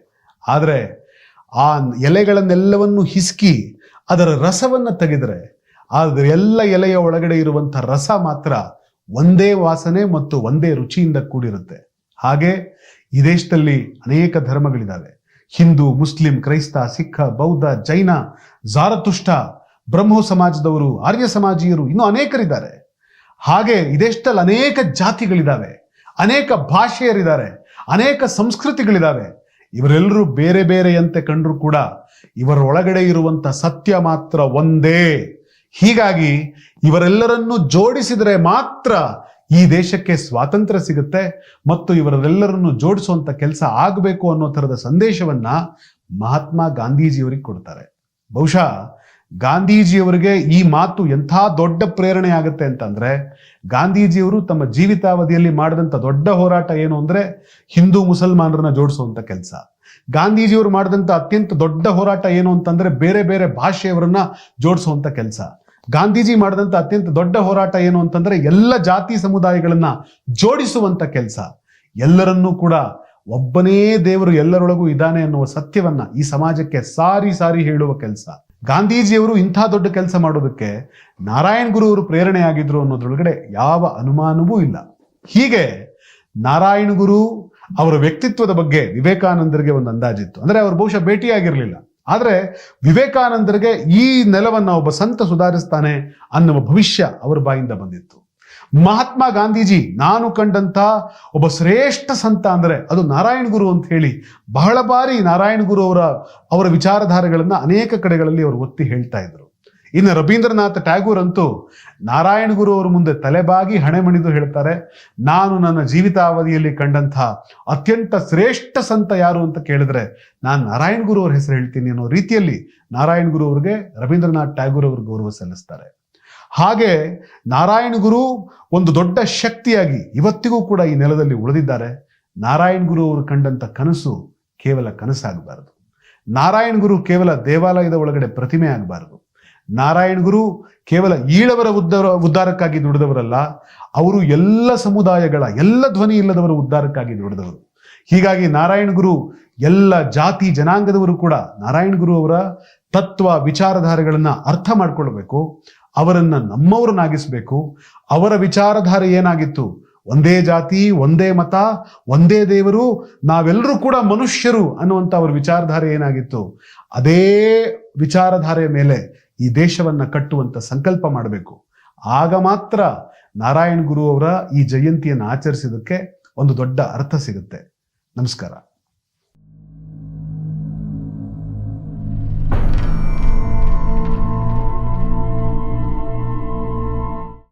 ಆದರೆ ಆ ಎಲೆಗಳನ್ನೆಲ್ಲವನ್ನು ಹಿಸ್ಕಿ ಅದರ ರಸವನ್ನ ತೆಗೆದರೆ ಅದರ ಎಲ್ಲ ಎಲೆಯ ಒಳಗಡೆ ಇರುವಂಥ ರಸ ಮಾತ್ರ ಒಂದೇ ವಾಸನೆ ಮತ್ತು ಒಂದೇ ರುಚಿಯಿಂದ ಕೂಡಿರುತ್ತೆ. ಹಾಗೆ ಈ ದೇಶದಲ್ಲಿ ಅನೇಕ ಧರ್ಮಗಳಿದ್ದಾವೆ ಹಿಂದೂ, ಮುಸ್ಲಿಂ, ಕ್ರೈಸ್ತ, ಸಿಖ್, ಬೌದ್ಧ, ಜೈನ ಜಾರತುಷ್ಟ ಬ್ರಹ್ಮೋ ಸಮಾಜದವರು, ಆರ್ಯ ಸಮಾಜೀಯರು, ಇನ್ನೂ ಅನೇಕರಿದ್ದಾರೆ. ಹಾಗೆ ಇದೆಷ್ಟಲ್ಲಿ ಅನೇಕ ಜಾತಿಗಳಿದ್ದಾವೆ, ಅನೇಕ ಭಾಷೆಯರಿದ್ದಾರೆ, ಅನೇಕ ಸಂಸ್ಕೃತಿಗಳಿದ್ದಾವೆ. ಇವರೆಲ್ಲರೂ ಬೇರೆ ಬೇರೆಯಂತೆ ಕಂಡರೂ ಕೂಡ ಇವರೊಳಗಡೆ ಇರುವಂತ ಸತ್ಯ ಮಾತ್ರ ಒಂದೇ. ಹೀಗಾಗಿ ಇವರೆಲ್ಲರನ್ನು ಜೋಡಿಸಿದರೆ ಮಾತ್ರ ಈ ದೇಶಕ್ಕೆ ಸ್ವಾತಂತ್ರ್ಯ ಸಿಗುತ್ತೆ ಮತ್ತು ಇವರೆಲ್ಲರನ್ನು ಜೋಡಿಸುವಂತ ಕೆಲಸ ಆಗಬೇಕು ಅನ್ನೋ ಥರದ ಸಂದೇಶವನ್ನ ಮಹಾತ್ಮ ಗಾಂಧೀಜಿಯವರಿಗೆ ಕೊಡ್ತಾರೆ. ಬಹುಶಃ ಗಾಂಧೀಜಿಯವರಿಗೆ ಈ ಮಾತು ಎಂಥ ದೊಡ್ಡ ಪ್ರೇರಣೆ ಆಗುತ್ತೆ ಅಂತಂದ್ರೆ, ಗಾಂಧೀಜಿಯವರು ತಮ್ಮ ಜೀವಿತಾವಧಿಯಲ್ಲಿ ಮಾಡಿದಂಥ ದೊಡ್ಡ ಹೋರಾಟ ಏನು ಅಂದ್ರೆ ಹಿಂದೂ ಮುಸಲ್ಮಾನರನ್ನ ಜೋಡಿಸುವಂತ ಕೆಲಸ. ಗಾಂಧೀಜಿಯವರು ಮಾಡಿದಂಥ ಅತ್ಯಂತ ದೊಡ್ಡ ಹೋರಾಟ ಏನು ಅಂತಂದ್ರೆ ಬೇರೆ ಬೇರೆ ಭಾಷೆಯವರನ್ನ ಜೋಡಿಸುವಂತ ಕೆಲಸ. ಗಾಂಧೀಜಿ ಮಾಡಿದಂಥ ಅತ್ಯಂತ ದೊಡ್ಡ ಹೋರಾಟ ಏನು ಅಂತಂದ್ರೆ ಎಲ್ಲ ಜಾತಿ ಸಮುದಾಯಗಳನ್ನ ಜೋಡಿಸುವಂತ ಕೆಲಸ. ಎಲ್ಲರನ್ನೂ ಕೂಡ ಒಬ್ಬನೇ ದೇವರು ಎಲ್ಲರೊಳಗೂ ಇದ್ದಾನೆ ಅನ್ನುವ ಸತ್ಯವನ್ನ ಈ ಸಮಾಜಕ್ಕೆ ಸಾರಿ ಸಾರಿ ಹೇಳುವ ಕೆಲಸ. ಗಾಂಧೀಜಿಯವರು ಇಂಥ ದೊಡ್ಡ ಕೆಲಸ ಮಾಡೋದಕ್ಕೆ ನಾರಾಯಣ್ ಗುರು ಅವರು ಪ್ರೇರಣೆ ಆಗಿದ್ರು ಅನ್ನೋದ್ರೊಳಗಡೆ ಯಾವ ಅನುಮಾನವೂ ಇಲ್ಲ. ಹೀಗೆ ನಾರಾಯಣ ಗುರು ಅವರ ವ್ಯಕ್ತಿತ್ವದ ಬಗ್ಗೆ ವಿವೇಕಾನಂದರಿಗೆ ಒಂದು ಅಂದಾಜಿತ್ತು. ಅಂದ್ರೆ ಅವರು ಬಹುಶಃ ಭೇಟಿಯಾಗಿರಲಿಲ್ಲ. ಆದ್ರೆ ವಿವೇಕಾನಂದರಿಗೆ ಈ ನೆಲವನ್ನ ಒಬ್ಬ ಸಂತ ಸುಧಾರಿಸ್ತಾನೆ ಅನ್ನುವ ಭವಿಷ್ಯ ಅವರ ಬಾಯಿಂದ ಬಂದಿತ್ತು. ಮಹಾತ್ಮ ಗಾಂಧೀಜಿ, ನಾನು ಕಂಡಂತ ಒಬ್ಬ ಶ್ರೇಷ್ಠ ಸಂತ ಅಂದ್ರೆ ಅದು ನಾರಾಯಣ ಗುರು ಅಂತ ಹೇಳಿ ಬಹಳ ಬಾರಿ ನಾರಾಯಣ ಗುರು ಅವರ ಅವರ ವಿಚಾರಧಾರೆಗಳನ್ನ ಅನೇಕ ಕಡೆಗಳಲ್ಲಿ ಅವರು ಒತ್ತಿ ಹೇಳ್ತಾ ಇದ್ರು. ಇನ್ನು ರವೀಂದ್ರನಾಥ್ ಟ್ಯಾಗೂರ್ ಅಂತೂ ನಾರಾಯಣ ಗುರು ಅವರ ಮುಂದೆ ತಲೆಬಾಗಿ ಹಣೆ ಮಣಿದು ಹೇಳ್ತಾರೆ, ನಾನು ನನ್ನ ಜೀವಿತಾವಧಿಯಲ್ಲಿ ಕಂಡಂಥ ಅತ್ಯಂತ ಶ್ರೇಷ್ಠ ಸಂತ ಯಾರು ಅಂತ ಕೇಳಿದ್ರೆ ನಾನು ನಾರಾಯಣ ಗುರು ಅವ್ರ ಹೆಸರು ಹೇಳ್ತೀನಿ ಅನ್ನೋ ರೀತಿಯಲ್ಲಿ ನಾರಾಯಣ ಗುರು ಅವ್ರಿಗೆ ರವೀಂದ್ರನಾಥ್ ಟ್ಯಾಗೂರ್ ಅವರು ಗೌರವ ಸಲ್ಲಿಸ್ತಾರೆ. ಹಾಗೆ ನಾರಾಯಣ ಗುರು ಒಂದು ದೊಡ್ಡ ಶಕ್ತಿಯಾಗಿ ಇವತ್ತಿಗೂ ಕೂಡ ಈ ನೆಲದಲ್ಲಿ ಉಳಿದಿದ್ದಾರೆ. ನಾರಾಯಣ ಗುರು ಅವರು ಕಂಡಂತ ಕನಸು ಕೇವಲ ಕನಸಾಗಬಾರದು. ನಾರಾಯಣ ಗುರು ಕೇವಲ ದೇವಾಲಯದ ಒಳಗಡೆ ಪ್ರತಿಮೆ ಆಗಬಾರದು. ನಾರಾಯಣ ಗುರು ಕೇವಲ ಈಳವರ ಉದ್ಧಾರ ಉದ್ಧಾರಕ್ಕಾಗಿ ದುಡಿದವರಲ್ಲ ಅವರು ಎಲ್ಲ ಸಮುದಾಯಗಳ ಎಲ್ಲ ಧ್ವನಿ ಇಲ್ಲದವರ ಉದ್ಧಾರಕ್ಕಾಗಿ ದುಡಿದವರು ಹೀಗಾಗಿ ನಾರಾಯಣ ಗುರು ಎಲ್ಲ ಜಾತಿ ಜನಾಂಗದವರು ಕೂಡ ನಾರಾಯಣ ಗುರು ಅವರ ತತ್ವ ವಿಚಾರಧಾರೆಗಳನ್ನ ಅರ್ಥ ಮಾಡ್ಕೊಳ್ಬೇಕು. ಅವರನ್ನ ನಮ್ಮವರನ್ನಾಗಿಸ್ಬೇಕು. ಅವರ ವಿಚಾರಧಾರೆ ಏನಾಗಿತ್ತು? ಒಂದೇ ಜಾತಿ, ಒಂದೇ ಮತ, ಒಂದೇ ದೇವರು, ನಾವೆಲ್ಲರೂ ಕೂಡ ಮನುಷ್ಯರು ಅನ್ನುವಂಥ ಅವರ ವಿಚಾರಧಾರೆ ಏನಾಗಿತ್ತು? ಅದೇ ವಿಚಾರಧಾರೆಯ ಮೇಲೆ ಈ ದೇಶವನ್ನ ಕಟ್ಟುವಂತ ಸಂಕಲ್ಪ ಮಾಡಬೇಕು. ಆಗ ಮಾತ್ರ ನಾರಾಯಣ ಗುರು ಅವರ ಈ ಜಯಂತಿಯನ್ನು ಆಚರಿಸಿದಕ್ಕೆ ಒಂದು ದೊಡ್ಡ ಅರ್ಥ ಸಿಗುತ್ತೆ. ನಮಸ್ಕಾರ.